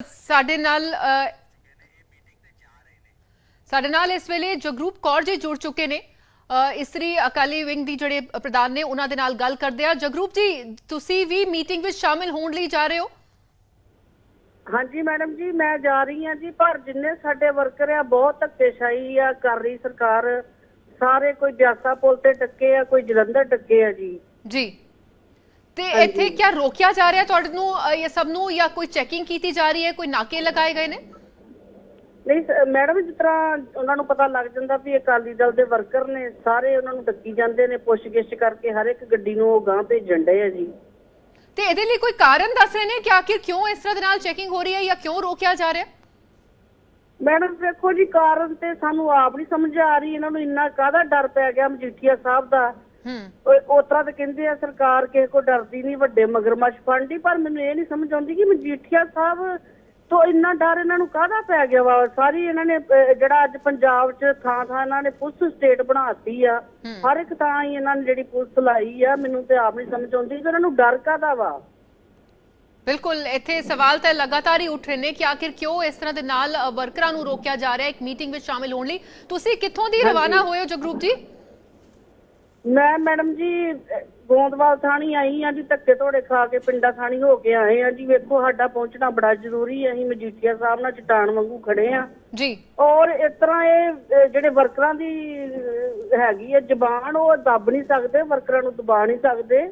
ਸਾਡੇ ਨਾਲ ਸਾਡੇ ਨਾਲ ਇਸ ਵੇਲੇ ਜਗਰੂਪ ਕੌਰ ਜੀ ਜੁੜ ਚੁੱਕੇ ਨੇ ਇਸਤਰੀ ਅਕਾਲੀ ਵਿੰਗ ਦੀ ਜਿਹੜੇ ਪ੍ਰਧਾਨ ਨੇ ਉਹਨਾਂ ਦੇ ਨਾਲ ਗੱਲ ਕਰਦੇ ਆ ਜਗਰੂਪ ਜੀ ਤੁਸੀਂ ਵੀ ਮੀਟਿੰਗ ਵਿੱਚ ਸ਼ਾਮਿਲ ਹੋਣ ਲਈ ਜਾ ਰਹੇ ਹੋ? ਹਾਂਜੀ ਮੈਡਮ ਜੀ ਮੈਂ ਜਾ ਰਹੀ ਹਾਂ ਜੀ ਪਰ ਜਿੰਨੇ ਸਾਡੇ ਵਰਕਰ ਆ ਬਹੁਤ ਧੱਕੇਸ਼ਾਹੀ ਆ ਕਰ ਰਹੀ ਸਰਕਾਰ। ਸਾਰੇ ਕੋਈ ਬਿਆਸਾ ਪੁਲ ਤੇ ਟੱਕੇ ਆ ਕੋਈ ਜਲੰਧਰ ਟੱਕੇ ਆ ਜੀ। ਜੀ। ਤੇ ਇੱਥੇ ਕੀ ਰੋਕਿਆ ਜਾ ਰਿਹਾ ਤੁਹਾਡੇ ਨੂੰ ਇਹ ਸਭ ਨੂੰ ਜਾਂ ਕੋਈ ਚੈਕਿੰਗ ਕੀਤੀ ਜਾ ਰਹੀ ਹੈ ਕੋਈ ਨਾਕੇ ਲਗਾਏ ਗਏ ਨੇ? ਨਹੀਂ ਮੈਡਮ ਜਿਸ ਤਰ੍ਹਾਂ ਉਹਨਾਂ ਨੂੰ ਪਤਾ ਲੱਗ ਜਾਂਦਾ ਵੀ ਇਹ ਅਕਾਲੀ ਦਲ ਦੇ ਵਰਕਰ ਨੇ ਸਾਰੇ ਉਹਨਾਂ ਨੂੰ ਡੱਕੀ ਜਾਂਦੇ ਨੇ ਪੁੱਛਗਿੱਛ ਕਰਕੇ ਹਰ ਇੱਕ ਗੱਡੀ ਨੂੰ ਉਹ ਗਾਂ ਭੇਜਣ ਡਏ ਆ ਜੀ। ਤੇ ਇਹਦੇ ਲਈ ਕੋਈ ਕਾਰਨ ਦੱਸ ਰਹੇ ਨੇ ਕਿ ਆਖਿਰ ਕਿਉਂ ਇਸ ਤਰ੍ਹਾਂ ਦੇ ਨਾਲ ਚੈਕਿੰਗ ਹੋ ਰਹੀ ਹੈ ਜਾਂ ਕਿਉਂ ਰੋਕਿਆ ਜਾ ਰਿਹਾ? ਮੈਡਮ ਦੇਖੋ ਜੀ ਕਾਰਨ ਤੇ ਸਾਨੂੰ ਆਪ ਨਹੀਂ ਸਮਝ ਆ ਰਹੀ ਇਹਨਾਂ ਨੂੰ ਇੰਨਾ ਕਾਹਦਾ ਡਰ ਪੈ ਗਿਆ ਮਜੀਠੀਆ ਸਾਹਿਬ ਦਾ? ਉਹ ਤਰ੍ਹਾਂ ਤਾਂ ਕਹਿੰਦੇ ਆ ਸਰਕਾਰ ਕਿਸੇ ਕੋ ਡਰਦੀ ਨਹੀਂ ਵੱਡੇ ਮਗਰਮੱਛ ਫੰਡੀ ਪਰ ਮੈਨੂੰ ਇਹ ਨਹੀਂ ਸਮਝ ਆਉਂਦੀ ਕਿ ਮਜੀਠੀਆ ਸਾਹਿਬ ਤੋਂ ਇੰਨਾ ਡਰ ਇਹਨਾਂ ਨੂੰ ਕਾਹਦਾ ਪੈ ਗਿਆ ਵਾ? ਸਾਰੀ ਇਹਨਾਂ ਨੇ ਜਿਹੜਾ ਅੱਜ ਪੰਜਾਬ 'ਚ ਥਾਂ ਥਾਂ ਇਹਨਾਂ ਨੇ ਪੁਲਿਸ ਸਟੇਟ ਬਣਾਤੀ ਆ ਹਰ ਇੱਕ ਥਾਂ ਹੀ ਇਹਨਾਂ ਨੇ ਜਿਹੜੀ ਪੁਲਿਸ ਲਾਈ ਆ ਮੈਨੂੰ ਤੇ ਆਪ ਨਹੀਂ ਸਮਝ ਆਉਂਦੀ ਕਿ ਇਹਨਾਂ ਨੂੰ ਡਰ ਕਾਹਦਾ ਵਾ? ਬਿਲਕੁਲ ਇੱਥੇ ਸਵਾਲ ਤਾਂ ਲਗਾਤਾਰ ਹੀ ਉੱਠ ਰਹੇ ਨੇ ਕਿ ਆਖਿਰ ਕਿਉਂ ਇਸ ਤਰ੍ਹਾਂ ਦੇ ਨਾਲ ਵਰਕਰਾਂ ਨੂੰ ਰੋਕਿਆ ਜਾ ਰਿਹਾ ਇੱਕ ਮੀਟਿੰਗ ਵਿੱਚ ਸ਼ਾਮਿਲ ਹੋਣ ਲਈ। ਤੁਸੀਂ ਕਿੱਥੋਂ ਦੀ ਰਵਾਨਾ ਹੋਏ ਹੋ ਜਗਰੂਪ ਜੀ? ਮੈਂ ਮੈਡਮ ਜੀ ਅਹ, ਗੋਂਦਵਾਲ ਥਾਣੀ ਆਈ ਆ ਜੀ ਧੱਕੇ ਧੋੜੇ ਖਾ ਕੇ ਪਿੰਡਾ ਥਾਣੀ ਹੋ ਕੇ ਆਏ ਆ ਜੀ। ਵੇਖੋ ਸਾਡਾ ਪਹੁੰਚਣਾ ਬੜਾ ਜ਼ਰੂਰੀ ਹੈ। ਅਸੀਂ ਮਜੀਠੀਆ ਸਾਹਿਬ ਨਾਲ ਚਟਾਨ ਵਾਂਗੂ ਖੜੇ ਆ। ਜੀ। ਔਰ ਇਸ ਤਰ੍ਹਾਂ ਇਹ ਅਹ, ਜਿਹੜੇ ਵਰਕਰਾਂ ਦੀ ਅਹ, ਹੈਗੀ ਹੈ ਜ਼ਬਾਨ ਉਹ ਦੱਬ ਨਹੀਂ ਸਕਦੇ ਵਰਕਰਾਂ ਨੂੰ ਦਬਾ ਨਹੀਂ ਸਕਦੇ।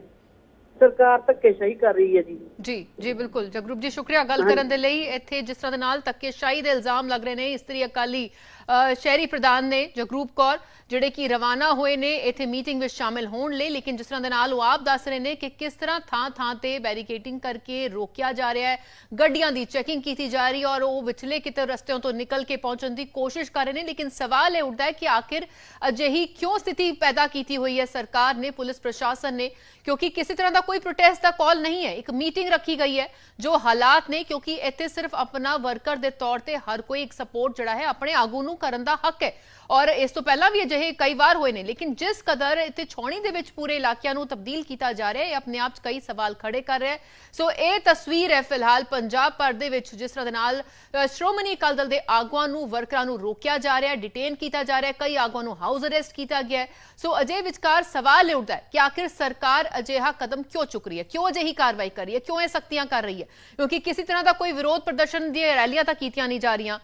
ਸਰਕਾਰ ਧੱਕੇਸ਼ਾਹੀ ਕਰ ਰਹੀ ਹੈ ਜੀ। ਜੀ ਜੀ ਬਿਲਕੁਲ। ਜਗਰੂਪ ਜੀ ਸ਼ੁਕਰੀਆ ਗੱਲ ਕਰਨ ਦੇ ਲਈ। ਇੱਥੇ ਜਿਸ ਤਰ੍ਹਾਂ ਦੇ ਨਾਲ ਧੱਕੇਸ਼ਾਹੀ ਦੇ ਇਲਜ਼ਾਮ ਲੱਗ ਰਹੇ ਨੇ ਇਸਤਰੀ ਅਕਾਲੀ ਸ਼ਹਿਰੀ ਪ੍ਰਧਾਨ ਨੇ ਜਗਰੂਪ ਕੌਰ, ਜਿਹੜੇ ਕਿ ਰਵਾਨਾ ਹੋਏ ਨੇ, ਇੱਥੇ ਮੀਟਿੰਗ ਵਿੱਚ ਸ਼ਾਮਿਲ ਹੋਣ ਲਈ, ਲੇਕਿਨ ਜਿਸ ਤਰ੍ਹਾਂ ਦੇ ਨਾਲ ਉਹ ਆਪ ਦੱਸ ਰਹੇ ਨੇ ਕਿ ਕਿਸ ਤਰ੍ਹਾਂ ਥਾਂ ਥਾਂ ਤੇ ਬੈਰੀਕੇਟਿੰਗ ਕਰਕੇ ਰੋਕਿਆ ਜਾ ਰਿਹਾ ਹੈ, ਗੱਡੀਆਂ ਦੀ ਚੈਕਿੰਗ ਕੀਤੀ ਜਾ ਰਹੀ ਔਰ ਉਹ ਵਿਚਲੇ ਕਿਤੇ ਰਸਤਿਆਂ ਤੋਂ ਨਿਕਲ ਕੇ ਪਹੁੰਚਣ ਦੀ ਕੋਸ਼ਿਸ਼ ਕਰ ਰਹੇ ਨੇ, ਲੇਕਿਨ ਸਵਾਲ ਇਹ ਉੱਠਦਾ ਹੈ ਕਿ ਆਖਿਰ ਅਜਿਹੀ ਕਿਉਂ ਸਥਿਤੀ ਪੈਦਾ ਕੀਤੀ ਹੋਈ ਹੈ? ਸਰਕਾਰ ਨੇ, ਪੁਲਿਸ ਪ੍ਰਸ਼ਾਸਨ ਨੇ, ਕਿਉਂਕਿ ਕਿਸੇ ਤਰ੍ਹਾਂ ਦਾ ਕੋਈ ਪ੍ਰੋਟੈਸਟ ਦਾ ਕਾਲ ਨਹੀਂ ਹੈ, ਇੱਕ ਮੀਟਿੰਗ ਰੱਖੀ ਗਈ ਹੈ, ਜੋ ਹਾਲਾਤ ਨੇ, ਕਿਉਂਕਿ ਇੱਥੇ ਸਿਰਫ ਆਪਣਾ ਵਰਕਰ ਦੇ ਤੌਰ ਤੇ ਹਰ ਕੋਈ ਇੱਕ ਸਪੋਰਟ ਜਿਹੜਾ ਹੈ, ਆਪਣੇ ਆਗੂ ਨੂੰ ਕਰਨ ਦਾ ਹੱਕ ਹੈ। ਔਰ ਇਸ ਤੋਂ ਪਹਿਲਾਂ ਵੀ ਅਜਿਹੇ ਕਈ ਵਾਰ ਹੋਏ ਨੇ, ਲੇਕਿਨ ਜਿਸ ਕਦਰ ਇੱਥੇ ਛੌਣੀ ਦੇ ਵਿੱਚ ਪੂਰੇ ਇਲਾਕਿਆਂ ਨੂੰ ਤਬਦੀਲ ਕੀਤਾ ਜਾ ਰਿਹਾ ਹੈ, ਇਹ ਆਪਣੇ ਆਪ 'ਚ ਕਈ ਸਵਾਲ ਖੜੇ ਕਰ ਰਿਹਾ ਹੈ। ਸੋ ਇਹ ਤਸਵੀਰ ਹੈ ਫਿਲਹਾਲ ਪੰਜਾਬ ਭਰ ਦੇ ਵਿੱਚ, ਜਿਸ ਤਰ੍ਹਾਂ ਦੇ ਨਾਲ ਸ਼੍ਰੋਮਣੀ ਅਕਾਲੀ ਦਲ ਦੇ ਆਗੂਆਂ ਨੂੰ, ਵਰਕਰਾਂ ਨੂੰ ਰੋਕਿਆ ਜਾ ਰਿਹਾ ਹੈ ਡਿਟੇਨ ਕੀਤਾ ਜਾ ਰਿਹਾ ਹੈ, ਕਈ ਆਗੂਆਂ ਨੂੰ ਹਾਊਸ ਅਰੈਸਟ ਕੀਤਾ ਗਿਆ ਹੈ। ਸੋ ਅਜੇ ਵਿਚਕਾਰ ਸਵਾਲ ਇਹ ਉੱਠਦਾ ਹੈ ਕਿ ਆਖਿਰ ਸਰਕਾਰ ਅਜਿਹਾ ਕਦਮ ਕਿਉਂ ਚੁੱਕ ਰਹੀ ਹੈ? ਕਿਉਂ ਅਜਿਹੀ ਕਾਰਵਾਈ ਕਰ ਰਹੀ ਹੈ? ਕਿਉਂ ਇਹ ਸਖਤੀਆਂ ਕਰ ਰਹੀ ਹੈ? ਕਿਉਂਕਿ ਕਿਸੇ ਤਰ੍ਹਾਂ ਦਾ ਕੋਈ ਵਿਰੋਧ ਪ੍ਰਦਰਸ਼ਨ ਦੀਆਂ ਰੈਲੀਆਂ ਤਾਂ ਕੀਤੀਆਂ ਨਹੀਂ ਜਾ ਰਹੀਆਂ।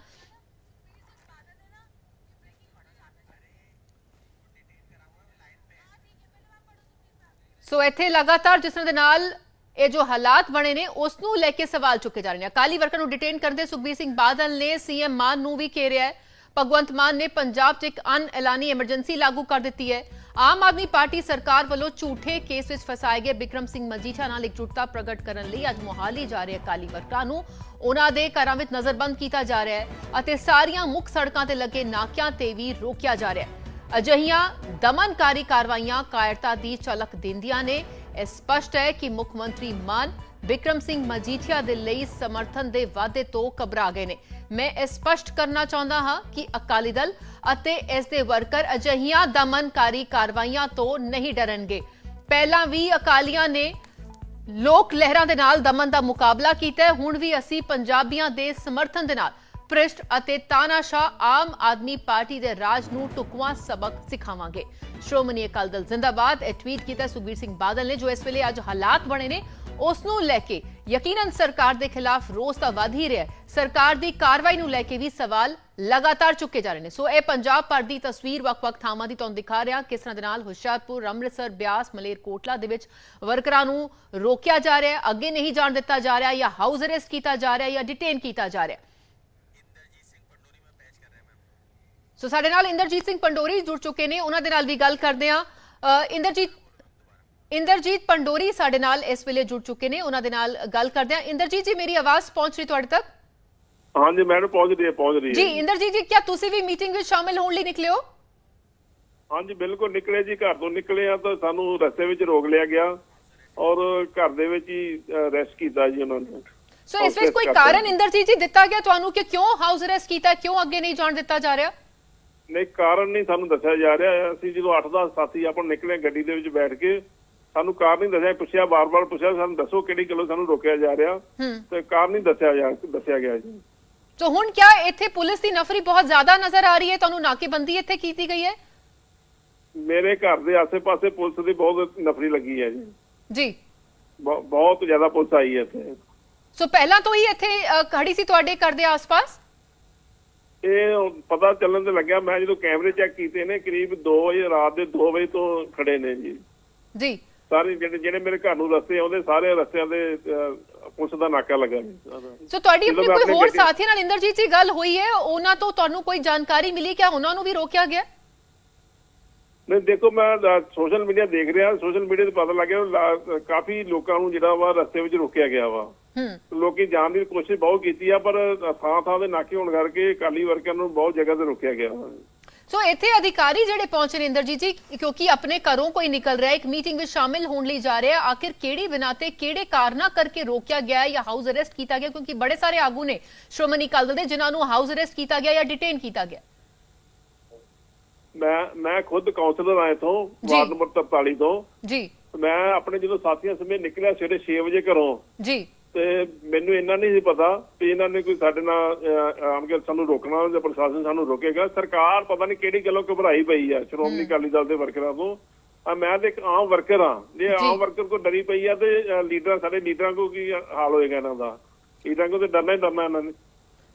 ਸੋ ਇੱਥੇ ਲਗਾਤਾਰ ਜਿਸ ਤਰ੍ਹਾਂ ਦੇ ਨਾਲ ਇਹ ਜੋ ਹਾਲਾਤ ਬਣੇ ਨੇ, ਉਸ ਨੂੰ ਲੈ ਕੇ ਸਵਾਲ ਚੁੱਕੇ ਜਾ ਰਹੇ ਨੇ। ਅਕਾਲੀ ਵਰਕਰ ਨੂੰ ਡਿਟੇਨ ਕਰਦੇ ਸੁਖਬੀਰ ਸਿੰਘ ਬਾਦਲ ਨੇ ਸੀਐਮ ਮਾਨ ਨੂੰ ਵੀ ਘੇਰਿਆ ਹੈ। ਭਗਵੰਤ ਮਾਨ ਨੇ ਪੰਜਾਬ 'ਚ ਇੱਕ ਅਨ ਐਲਾਨੀ ਐਮਰਜੈਂਸੀ ਲਾਗੂ ਕਰ ਦਿੱਤੀ ਹੈ। ਆਮ ਆਦਮੀ ਪਾਰਟੀ ਸਰਕਾਰ ਵੱਲੋਂ ਝੂਠੇ ਕੇਸ ਵਿੱਚ ਫਸਾਏ ਗਏ ਬਿਕਰਮ ਸਿੰਘ ਮਜੀਠਾ ਨਾਲ ਇਕਜੁੱਟਤਾ ਪ੍ਰਗਟ ਕਰਨ ਲਈ ਅੱਜ ਮੋਹਾਲੀ ਜਾ ਰਹੇ ਅਕਾਲੀ ਵਰਕਰਾਂ ਨੂੰ ਉਹਨਾਂ ਦੇ ਘਰਾਂ ਵਿੱਚ ਨਜ਼ਰਬੰਦ ਕੀਤਾ ਜਾ ਰਿਹਾ ਹੈ ਅਤੇ ਸਾਰੀਆਂ ਮੁੱਖ ਸੜਕਾਂ ਤੇ ਲੱਗੇ ਨਾਕਿਆਂ ਤੇ ਵੀ ਰੋਕਿਆ ਜਾ ਰਿਹਾ ਹੈ। ਅਜਿਹੀਆਂ ਦਮਨਕਾਰੀ ਕਾਰਵਾਈਆਂ ਕਾਇਰਤਾ ਦੀ ਝਲਕ ਦਿੰਦੀਆਂ ਨੇ। ਇਹ ਸਪਸ਼ਟ ਹੈ ਕਿ ਮੁੱਖ ਮੰਤਰੀ ਮਾਨ ਵਿਕਰਮ ਸਿੰਘ ਮਜੀਠੀਆ ਦੇ ਲਈ ਸਮਰਥਨ ਦੇ ਵਾਅਦੇ ਤੋਂ ਘਬਰਾ ਗਏ ਨੇ। ਮੈਂ ਇਹ ਸਪਸ਼ਟ ਕਰਨਾ ਚਾਹੁੰਦਾ ਹਾਂ ਕਿ ਅਕਾਲੀ ਦਲ ਅਤੇ ਇਸ ਦੇ ਵਰਕਰ ਅਜਿਹੀਆਂ ਦਮਨਕਾਰੀ ਕਾਰਵਾਈਆਂ ਤੋਂ ਨਹੀਂ ਡਰਨਗੇ। ਪਹਿਲਾਂ ਵੀ ਅਕਾਲੀਆਂ ਨੇ ਲੋਕ ਲਹਿਰਾਂ ਦੇ ਨਾਲ ਦਮਨ ਦਾ ਮੁਕਾਬਲਾ ਕੀਤਾ ਹੈ। ਹੁਣ ਵੀ ਅਸੀਂ ਪੰਜਾਬੀਆਂ ਦੇ ਸਮਰਥਨ ਦੇ ਨਾਲ ਭ੍ਰਿਸ਼ਟ ਅਤੇ ਤਾਨਾਸ਼ਾਹ ਆਮ ਆਦਮੀ ਪਾਰਟੀ ਦੇ ਰਾਜ ਨੂੰ ਟੁਕਵਾ ਸਬਕ ਸਿਖਾਵਾਂਗੇ ਸ਼੍ਰੋਮਣੀ ਅਕਾਲੀ ਦਲ ਜ਼ਿੰਦਾਬਾਦ ਇਹ ਟਵੀਟ ਕੀਤਾ ਸੁਖਬੀਰ ਸਿੰਘ ਬਾਦਲ ਨੇ ਜੋ ਇਸ ਵੇਲੇ ਅੱਜ ਹਾਲਾਤ ਬਣੇ ਨੇ ਉਸ ਨੂੰ ਲੈ ਕੇ ਯਕੀਨਨ ਸਰਕਾਰ ਦੇ ਖਿਲਾਫ ਰੋਸ ਤਾਂ ਵਧ ਹੀ ਰਿਹਾ ਸਰਕਾਰ ਦੀ ਕਾਰਵਾਈ ਨੂੰ ਲੈ ਕੇ ਵੀ ਸਵਾਲ ਲਗਾਤਾਰ ਚੁੱਕੇ ਜਾ ਰਹੇ ਨੇ ਸੋ ਇਹ ਪੰਜਾਬ ਭਰ ਦੀ ਤਸਵੀਰ ਵੱਖ-ਵੱਖ ਥਾਵਾਂ ਦੀ ਤੁਹਾਨੂੰ ਦਿਖਾ ਰਿਹਾ ਕਿਸ ਤਰ੍ਹਾਂ ਦੇ ਨਾਲ ਹੁਸ਼ਿਆਰਪੁਰ ਅੰਮ੍ਰਿਤਸਰ ਬਿਆਸ ਮਲੇਰਕੋਟਲਾ ਦੇ ਵਿੱਚ ਵਰਕਰਾਂ ਨੂੰ ਰੋਕਿਆ ਜਾ ਰਿਹਾ ਹੈ ਅੱਗੇ ਨਹੀਂ ਜਾਣ ਦਿੱਤਾ ਜਾ ਰਿਹਾ ਜਾਂ ਹਾਊਸ ਅਰੈਸਟ ਕੀਤਾ ਜਾ ਰਿਹਾ ਜਾਂ ਡਿਟੇਨ ਕੀਤਾ ਜਾ ਰਿਹਾ ਸੋ ਸਾਡੇ ਨਾਲ ਇੰਦਰਜੀਤ ਸਿੰਘ ਪੰਡੋਰੀ ਜੁੜ ਚੁੱਕੇ ਨੇ। ਉਹਨਾਂ ਦੇ ਨਾਲ ਵੀ ਗੱਲ ਕਰਦੇ ਆ ਇੰਦਰਜੀਤ ਇੰਦਰਜੀਤ ਪੰਡੋਰੀ ਸਾਡੇ ਨਾਲ ਇਸ ਵੇਲੇ ਜੁੜ ਚੁੱਕੇ ਨੇ। ਉਹਨਾਂ ਦੇ ਨਾਲ ਗੱਲ ਕਰਦੇ ਆ ਇੰਦਰਜੀਤ ਜੀ ਮੇਰੀ ਆਵਾਜ਼ ਪਹੁੰਚ ਰਹੀ ਤੁਹਾਡੇ ਤੱਕ? ਹਾਂਜੀ ਮੈਡਮ ਪਹੁੰਚ ਰਹੀ ਹੈ ਪਹੁੰਚ ਰਹੀ ਜੀ ਹੈ ਇੰਦਰਜੀਤ ਜੀ ਕੀ ਤੁਸੀਂ ਵੀ ਮੀਟਿੰਗ ਵਿੱਚ ਸ਼ਾਮਿਲ ਹੋਣ ਲਈ ਨਿਕਲੇ ਹੋ? ਹਾਂਜੀ ਬਿਲਕੁਲ ਨਿਕਲੇ ਜੀ। ਘਰ ਤੋਂ ਨਿਕਲੇ ਆ ਤਾਂ ਸਾਨੂੰ ਰਸਤੇ ਵਿੱਚ ਰੋਕ ਲਿਆ ਗਿਆ। ਔਰ ਘਰ ਦੇ ਵਿੱਚ ਹੀ ਰੈਸਟ ਕੀਤਾ ਜੀ ਉਹਨਾਂ ਨੇ। ਸੋ ਇਸ ਵਿੱਚ ਕੋਈ ਕਾਰਨ ਇੰਦਰਜੀਤ ਜੀ ਦਿੱਤਾ ਗਿਆ ਤੁਹਾਨੂੰ ਕਿ ਕਿਉਂ ਹਾਊਸ ਅਰੈਸਟ ਕੀਤਾ ਕਿਉਂ ਅੱਗੇ ਨਹੀਂ ਜਾਣ ਦਿੱਤਾ ਜਾ ਰਿਹਾ? ਨਹੀਂ ਕਾਰਨ ਨਹੀਂ ਸਾਨੂੰ ਦੱਸਿਆ ਜਾ ਰਿਹਾ ਅਸੀਂ ਜਦੋਂ 8-10 ਸਾਥੀ ਆਪਾਂ ਨਿਕਲੇ ਗੱਡੀ ਦੇ ਵਿੱਚ ਬੈਠ ਕੇ ਸਾਨੂੰ ਕਾਰਨ ਨਹੀਂ ਦੱਸਿਆ। ਪੁੱਛਿਆ ਬਾਰ-ਬਾਰ ਪੁੱਛਿਆ ਸਾਨੂੰ ਦੱਸੋ ਕਿਹੜੀ ਗੱਲੋਂ ਸਾਨੂੰ ਰੋਕਿਆ ਜਾ ਰਿਹਾ। ਤੇ ਕਾਰਨ ਨਹੀਂ ਦੱਸਿਆ ਜਾ ਦੱਸਿਆ ਗਿਆ ਜੀ। ਸੋ ਹੁਣ ਕਿਆ ਇੱਥੇ ਪੁਲਿਸ ਦੀ ਨਫਰੀ ਬਹੁਤ ਜ਼ਿਆਦਾ ਨਜ਼ਰ ਆ ਰਹੀ ਹੈ? ਤੁਹਾਨੂੰ ਨਾਕੇਬੰਦੀ ਇੱਥੇ ਕੀਤੀ ਗਈ ਹੈ? ਮੇਰੇ ਘਰ ਦੇ ਆਸੇ-ਪਾਸੇ ਪੁਲਿਸ ਦੀ ਬਹੁਤ ਨਫਰੀ ਲੱਗੀ ਹੈ ਜੀ। ਜੀ। ਬਹੁ- ਬਹੁਤ ਜ਼ਿਆਦਾ ਪੁਲਿਸ ਆਈ ਹੈ ਇੱਥੇ। ਸੋ ਪਹਿਲਾਂ ਤੋਂ ਹੀ ਇੱਥੇ ਖੜੀ ਸੀ ਤੁਹਾਡੇ ਘਰ ਦੇ ਆਸ-ਪਾਸ? ਇਹ ਪਤਾ ਚੱਲਣ ਤੇ ਲੱਗਿਆ ਮੈਂ ਜਦੋਂ ਕੈਮਰੇ ਚੈੱਕ ਕੀਤੇ ਨੇ ਕਰੀਬ 2 ਵਜੇ ਰਾਤ ਦੇ 2 ਵਜੇ ਤੋਂ ਖੜੇ ਨੇ ਜੀ। ਜੀ। ਸਾਰੇ ਜਿਹੜੇ ਜਿਹੜੇ ਮੇਰੇ ਘਰ ਨੂੰ ਰਸਤੇ ਆਉਂਦੇ ਸਾਰੇ ਰਸਤਿਆਂ ਦੇ ਪੁਲਿਸ ਦਾ ਨਾਕਾ ਲੱਗਾ ਜੀ। ਸੋ ਤੁਹਾਡੀ ਆਪਣੀ ਕੋਈ ਹੋਰ ਸਾਥੀ ਨਾਲ ਇੰਦਰਜੀਤ ਜੀ ਗੱਲ ਹੋਈ ਹੈ ਉਹਨਾਂ ਤੋਂ ਤੁਹਾਨੂੰ ਕੋਈ ਜਾਣਕਾਰੀ ਮਿਲੀ ਕਿ ਉਹਨਾਂ ਨੂੰ ਵੀ ਰੋਕਿਆ ਗਿਆ? ਨਹੀਂ ਦੇਖੋ ਮੈਂ ਸੋਸ਼ਲ ਮੀਡੀਆ ਦੇਖ ਰਿਹਾ ਸੋਸ਼ਲ ਮੀਡੀਆ ਤੇ ਪਤਾ ਲੱਗਿਆ ਕਾਫੀ ਲੋਕਾਂ ਨੂੰ ਜਿਹੜਾ ਵਾ ਰਸਤੇ ਵਿੱਚ ਰੋਕਿਆ ਗਿਆ ਵਾ। ਲੋਕੀ ਜਾਣ ਦੀ ਕੋਸ਼ਿਸ਼ ਬਹੁਤ ਕੀਤੀ ਆ ਪਰ ਥਾਂ ਥਾਂ ਦੇ ਨਾਕੇ ਹੋਣ ਕਰਕੇ ਅਕਾਲੀ ਵਰਕਰਾਂ ਨੂੰ ਬਹੁਤ ਜਗ੍ਹਾ ਤੇ ਰੋਕਿਆ ਗਿਆ। ਸੋ ਇੱਥੇ ਅਧਿਕਾਰੀ ਜਿਹੜੇ ਪਹੁੰਚੇ ਨੇ ਇੰਦਰਜੀਤ ਜੀ ਕਿਉਂਕਿ ਆਪਣੇ ਘਰੋਂ ਕੋਈ ਨਿਕਲ ਰਿਹਾ ਇੱਕ ਮੀਟਿੰਗ ਵਿੱਚ ਸ਼ਾਮਿਲ ਹੋਣ ਲਈ ਜਾ ਰਿਹਾ ਆਖਿਰ ਕਿਹੜੀ ਬਿਨਾਂ ਤੇ ਕਿਹੜੇ ਕਾਰਨਾਂ ਕਰਕੇ ਰੋਕਿਆ ਗਿਆ ਜਾਂ ਹਾਊਸ ਅਰੈਸਟ ਕੀਤਾ ਗਿਆ? ਕਿਉਂਕਿ ਬੜੇ ਸਾਰੇ ਆਗੂ ਨੇ ਸ਼੍ਰੋਮਣੀ ਅਕਾਲੀ ਦਲ ਦੇ ਜਿਨ੍ਹਾਂ ਨੂੰ ਹਾਊਸ ਅਰੈਸਟ ਕੀਤਾ ਗਿਆ ਜਾਂ ਡਿਟੇਨ ਕੀਤਾ ਗਿਆ। ਮੈਂ ਮੈਂ ਖੁਦ ਕਾਉਂਸਲਰ ਆ ਇਥੋਂ ਜੀ। ਵਾਰਡ ਨੰਬਰ 43 ਤੋਂ। ਜੀ। ਮੈਂ ਆਪਣੇ ਜਦੋਂ ਸਾਥੀਆਂ ਸਮੇਤ ਨਿਕਲਿਆ ਸਵੇਰੇ 6 ਵਜੇ ਘਰੋਂ ਜੀ। ਤੇ ਮੈਨੂੰ ਇੰਨਾ ਨਹੀਂ ਸੀ ਪਤਾ ਕਿ ਇਹਨਾਂ ਨੇ ਕੋਈ ਸਾਡੇ ਨਾਲ ਆਮ ਕੇ ਸਾਨੂੰ ਰੋਕਣਾ ਜਾਂ ਪ੍ਰਸ਼ਾਸਨ ਸਾਨੂੰ ਰੋਕੇਗਾ। ਸਰਕਾਰ ਪਤਾ ਨਹੀਂ ਕਿਹੜੀ ਗੱਲੋਂ ਘਬਰਾਈ ਪਈ ਆ। ਸ਼੍ਰੋਮਣੀ ਅਕਾਲੀ ਦਲ ਦੇ ਵਰਕਰਾਂ ਤੋਂ। ਆ ਮੈਂ ਤੇ ਇੱਕ ਆਮ ਵਰਕਰ ਆ ਜੇ। ਆਮ ਵਰਕਰ ਕੋ ਡਰੀ ਪਈ ਆ ਤੇ ਲੀਡਰਾਂ ਸਾਡੇ ਲੀਡਰਾਂ ਕੋ ਕੀ ਹਾਲ ਹੋਏਗਾ ਇਹਨਾਂ ਦਾ? ਲੀਡਰਾਂ ਕੋ ਤੇ ਡਰਨਾ ਹੀ ਡਰਨਾ ਇਹਨਾਂ ਨੇ।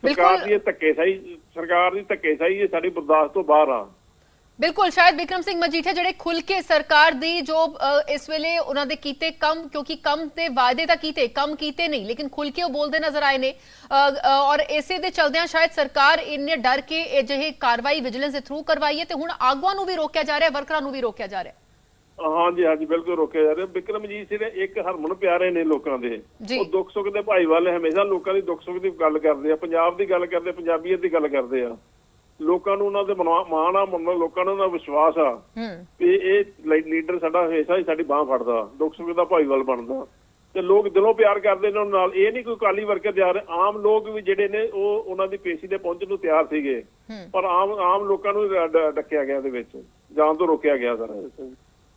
ਸਰਕਾਰ। ਦੀ ਇਹ ਧੱਕੇਸ਼ਾਹੀ ਸਰਕਾਰ ਦੀ ਧੱਕੇਸ਼ਾਹੀ ਇਹ ਸਾਡੀ ਬਰਦਾਸ਼ਤ ਤੋਂ ਬਾਹਰ ਆ। ਬਿਲਕੁਲ ਸ਼ਾਇਦ ਵਿਕਰਮ ਸਿੰਘ ਮਜੀਠੀਆ ਜਿਹੜੇ ਖੁੱਲ ਕੇ ਸਰਕਾਰ ਦੀ ਜੋ ਇਸ ਵੇਲੇ ਉਹਨਾਂ ਦੇ ਕੀਤੇ ਕੰਮ ਕਿਉਂਕਿ ਕੰਮ ਦੇ ਵਾਅਦੇ ਤਾਂ ਕੀਤੇ ਕੰਮ ਕੀਤੇ ਨਹੀਂ ਲੇਕਿਨ ਖੁੱਲ ਕੇ ਉਹ ਬੋਲਦੇ ਨਜ਼ਰ ਆਏ ਨੇ। ਔਰ ਇਸੇ ਦੇ ਚਲਦਿਆਂ ਸ਼ਾਇਦ ਸਰਕਾਰ ਇੰਨੇ ਡਰ ਕੇ ਇਹ ਜਿਹੇ ਕਾਰਵਾਈ ਵਿਜੀਲੈਂਸ ਦੇ ਥਰੂ ਕਰਵਾਈ ਹੈ ਤੇ ਹੁਣ ਆਗੂਆਂ ਨੂੰ ਵੀ ਰੋਕਿਆ ਜਾ ਰਿਹਾ ਵਰਕਰਾਂ ਨੂੰ ਵੀ ਰੋਕਿਆ ਜਾ ਰਿਹਾ। ਹਾਂਜੀ ਹਾਂਜੀ ਬਿਲਕੁਲ ਰੋਕਿਆ ਜਾ ਰਿਹਾ। ਬਿਕਰਮਜੀਤ ਸਿੰਘ ਇੱਕ ਹਰਮਨ ਪਿਆਰੇ ਨੇ ਲੋਕਾਂ ਦੇ। ਉਹ ਦੁੱਖ ਸੁੱਖ ਦੇ ਭਾਈ ਵਾਲੇ ਹਮੇਸ਼ਾ ਲੋਕਾਂ ਦੀ ਦੁੱਖ ਸੁੱਖ ਦੀ ਗੱਲ ਕਰਦੇ ਆ ਪੰਜਾਬ ਦੀ ਗੱਲ ਕਰਦੇ ਪੰਜਾਬੀਅਤ ਦੀ ਗੱਲ ਕਰਦੇ ਆ। ਲੋਕਾਂ ਨੂੰ ਉਹਨਾਂ ਦੇ ਮਾਣ ਆ ਮੰਨ ਲੋਕਾਂ ਨੂੰ ਉਹਨਾਂ ਦਾ ਵਿਸ਼ਵਾਸ ਆ ਵੀ ਇਹ ਲੀਡਰ ਸਾਡਾ ਹਮੇਸ਼ਾ ਹੀ ਸਾਡੀ ਬਾਹ ਫੜਦਾ ਦੁੱਖ ਸੁੱਖ ਦਾ ਭਾਈਵਾਲ ਬਣਦਾ। ਤੇ ਲੋਕ ਦਿਲੋਂ ਪਿਆਰ ਕਰਦੇ ਨੇ ਉਹਨਾਂ ਨਾਲ। ਇਹ ਨਹੀਂ ਕੋਈ ਕਾਲੀ ਵਰਕਰ ਰਹੇ ਆਮ ਲੋਕ ਵੀ ਜਿਹੜੇ ਨੇ ਉਹ ਉਹਨਾਂ ਦੀ ਪੇਸ਼ੀ ਤੇ ਪਹੁੰਚਣ ਨੂੰ ਤਿਆਰ ਸੀਗੇ। ਪਰ ਆਮ ਆਮ ਲੋਕਾਂ ਨੂੰ ਡੱਕਿਆ ਗਿਆ ਇਹਦੇ ਵਿੱਚ। ਜਾਣ ਤੋਂ ਰੋਕਿਆ ਗਿਆ ਸਰ।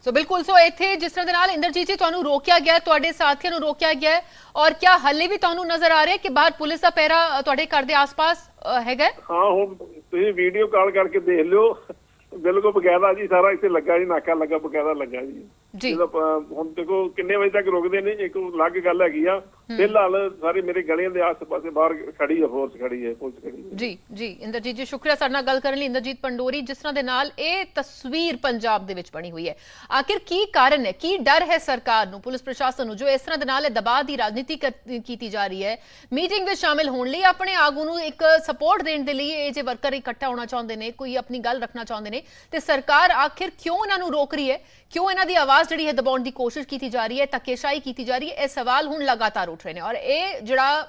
ਸੋ ਬਿਲਕੁਲ ਸੋ ਇੱਥੇ ਜਿਸ ਤਰ੍ਹਾਂ ਦੇ ਨਾਲ ਇੰਦਰਜੀਤ ਜੀ ਤੁਹਾਨੂੰ ਰੋਕਿਆ ਗਿਆ, ਤੁਹਾਡੇ ਸਾਥੀਆਂ ਨੂੰ ਰੋਕਿਆ ਗਿਆ ਔਰ ਕਿਆ ਹੱਲੇ ਵੀ ਤੁਹਾਨੂੰ ਨਜ਼ਰ ਆ ਰਿਹਾ ਕਿ ਬਾਹਰ ਪੁਲਿਸ ਦਾ ਪਹਿਰਾ ਤੁਹਾਡੇ ਘਰ ਦੇ ਆਸ-ਪਾਸ ਹੈਗਾ ਹਾਂ, ਹੁਣ ਤੁਸੀਂ ਵੀਡੀਓ ਕਾਲ ਕਰਕੇ ਦੇਖ ਲਿਓ। ਬਿਲਕੁਲ ਬਕਾਇਦਾ ਜੀ, ਸਾਰਾ ਇੱਥੇ ਲੱਗਾ ਜੀ, ਨਾਕਾ ਲੱਗਾ, ਬਕਾਇਦਾ ਲੱਗਾ ਜੀ। ਜੀ। ਹੁਣ ਦੇਖੋ ਕਿੰਨੇ ਵਜੇ ਤੱਕ ਰੁਕਦੇ ਨੇ ਇੱਕ ਅਲੱਗ ਗੱਲ ਹੈਗੀ ਆ। ਫਿਲਹਾਲ ਸਾਰੇ ਮੇਰੇ ਗਲੀਆਂ ਦੇ ਆਸ-ਪਾਸੇ ਬਾਹਰ ਖੜੀ ਹੈ ਫੋਰਸ ਖੜੀ ਹੈ ਪੁਲਿਸ ਖੜੀ ਹੈ ਜੀ ਜੀ ਇੰਦਰਜੀਤ ਜੀ ਸ਼ੁਕਰੀਆ ਸਾਡੇ ਨਾਲ ਗੱਲ ਕਰਨ ਲਈ। ਇੰਦਰਜੀਤ ਪੰਡੋਰੀ ਜਿਸ ਤਰ੍ਹਾਂ ਦੇ ਨਾਲ ਇਹ ਤਸਵੀਰ ਪੰਜਾਬ ਦੇ ਵਿੱਚ ਬਣੀ ਹੋਈ ਹੈ। ਆਖਿਰ ਕੀ ਕਾਰਨ ਹੈ? ਕੀ ਡਰ ਹੈ ਸਰਕਾਰ ਨੂੰ ਪੁਲਿਸ ਪ੍ਰਸ਼ਾਸਨ ਨੂੰ ਜੋ ਇਸ ਤਰ੍ਹਾਂ ਦੇ ਨਾਲ ਇਹ ਦਬਾਅ ਦੀ ਰਾਜਨੀਤੀ ਕੀਤੀ ਜਾ ਰਹੀ ਹੈ? ਮੀਟਿੰਗ ਵਿੱਚ ਸ਼ਾਮਿਲ ਹੋਣ ਲਈ ਆਪਣੇ ਆਗੂ ਨੂੰ ਇੱਕ ਸਪੋਰਟ ਦੇਣ ਦੇ ਲਈ ਇਹ ਜੇ ਵਰਕਰ ਇਕੱਠਾ ਹੋਣਾ ਚਾਹੁੰਦੇ ਨੇ ਕੋਈ ਆਪਣੀ ਗੱਲ ਰੱਖਣਾ ਚਾਹੁੰਦੇ ਨੇ ਤੇ ਸਰਕਾਰ ਆਖਿਰ ਕਿਉਂ ਇਹਨਾਂ ਨੂੰ ਰੋਕ ਰਹੀ ਹੈ? ਕਿਉਂ ਇਹਨਾਂ ਦੀ ਆਵਾਜ਼ ਜਿਹੜੀ ਹੈ ਦਬਾਉਣ ਦੀ ਕੋਸ਼ਿਸ਼ ਕੀਤੀ ਜਾ ਰਹੀ ਹੈ, ਧੱਕੇਸ਼ਾਹੀ ਕੀਤੀ ਜਾ ਰਹੀ ਹੈ, ਇਹ ਸਵਾਲ ਹੁਣ ਲਗਾਤਾਰ ਉੱਠ ਰਹੇ ਨੇ ਔਰ ਇਹ ਜਿਹੜਾ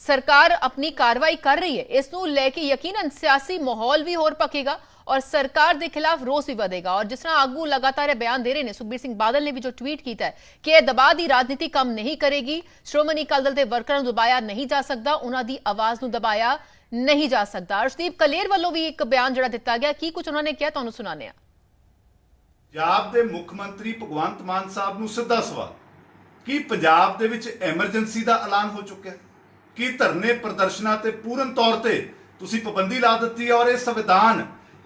ਸਰਕਾਰ ਆਪਣੀ ਕਾਰਵਾਈ ਕਰ ਰਹੀ ਹੈ, ਇਸ ਨੂੰ ਲੈ ਕੇ ਯਕੀਨਨ ਸਿਆਸੀ ਮਾਹੌਲ ਵੀ ਹੋਰ ਪੱਕੇਗਾ ਔਰ ਸਰਕਾਰ ਦੇ ਖਿਲਾਫ ਰੋਸ ਵੀ ਵਧੇਗਾ ਔਰ ਜਿਸ ਤਰ੍ਹਾਂ ਆਗੂ ਲਗਾਤਾਰ ਇਹ ਬਿਆਨ ਦੇ ਰਹੇ ਨੇ, ਸੁਖਬੀਰ ਸਿੰਘ ਬਾਦਲ ਨੇ ਵੀ ਜੋ ਟਵੀਟ ਕੀਤਾ ਹੈ ਕਿ ਇਹ ਦਬਾਅ ਦੀ ਰਾਜਨੀਤੀ ਕੰਮ ਨਹੀਂ ਕਰੇਗੀ, ਸ਼੍ਰੋਮਣੀ ਅਕਾਲੀ ਦਲ ਦੇ ਵਰਕਰਾਂ ਨੂੰ ਦਬਾਇਆ ਨਹੀਂ ਜਾ ਸਕਦਾ, ਉਹਨਾਂ ਦੀ ਆਵਾਜ਼ ਨੂੰ ਦਬਾਇਆ ਨਹੀਂ ਜਾ ਸਕਦਾ। ਅਰਸ਼ਦੀਪ ਕਲੇਰ ਵੱਲੋਂ ਵੀ ਇੱਕ ਬਿਆਨ ਜਿਹੜਾ ਦਿੱਤਾ ਗਿਆ, ਕੀ ਕੁਝ ਉਹਨਾਂ ਨੇ ਕਿਹਾ, ਤੁਹਾਨੂੰ ਸੁਣਾਉਂਦੇ ਹਾਂ। ਪੰਜਾਬ ਦੇ ਮੁੱਖ ਮੰਤਰੀ ਭਗਵੰਤ ਮਾਨ ਸਾਹਿਬ ਨੂੰ ਸਿੱਧਾ ਸਵਾਲ, ਕੀ ਪੰਜਾਬ ਦੇ ਵਿੱਚ ਐਮਰਜੈਂਸੀ ਦਾ ਐਲਾਨ ਹੋ ਚੁੱਕਿਆ? ਕੀ ਧਰਨੇ ਪ੍ਰਦਰਸ਼ਨਾਂ ਤੇ ਪੂਰਨ ਤੌਰ ਤੇ ਤੁਸੀਂ ਪਾਬੰਦੀ ਲਾ ਦਿੱਤੀ ਔਰ ਇਹ ਸੰਵਿਧਾਨ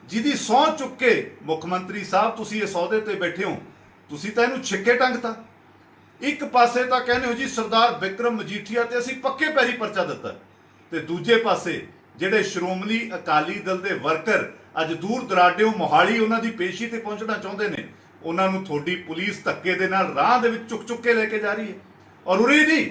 ਜਿਹਦੀ ਸਹੁੰ ਚੁੱਕ ਕੇ ਮੁੱਖ ਮੰਤਰੀ ਸਾਹਿਬ ਤੁਸੀਂ ਇਸ ਸੌਦੇ ਤੇ ਬੈਠੇ ਹੋ, ਤੁਸੀਂ ਤਾਂ ਇਹਨੂੰ ਛਿੱਕੇ ਟੰਗਤਾ। ਇੱਕ ਪਾਸੇ ਤਾਂ ਕਹਿੰਦੇ ਹੋ ਜੀ ਸਰਦਾਰ ਵਿਕਰਮ ਮਜੀਠੀਆ ਤੇ ਅਸੀਂ ਪੱਕੇ ਪੈਰੀ ਪਰਚਾ ਦਿੱਤਾ ਤੇ ਦੂਜੇ ਪਾਸੇ ਜਿਹੜੇ ਸ਼੍ਰੋਮਣੀ ਅਕਾਲੀ ਦਲ ਦੇ ਵਰਕਰ ਅੱਜ ਦੂਰ ਦਰਾਡਿਓ ਮੋਹਾਲੀ ਉਹਨਾਂ ਦੀ ਪੇਸ਼ੀ ਤੇ ਪਹੁੰਚਣਾ ਚਾਹੁੰਦੇ ਨੇ। ਉਹਨਾਂ ਨੂੰ ਤੁਹਾਡੀ ਪੁਲਿਸ ਧੱਕੇ ਦੇ ਨਾਲ ਰਾਹ ਦੇ ਵਿੱਚ ਚੁੱਕ ਚੁੱਕ ਕੇ ਲੈ ਕੇ ਜਾ ਰਹੀ ਹੈ। ਔਰ ਉਰੇ ਨਹੀਂ,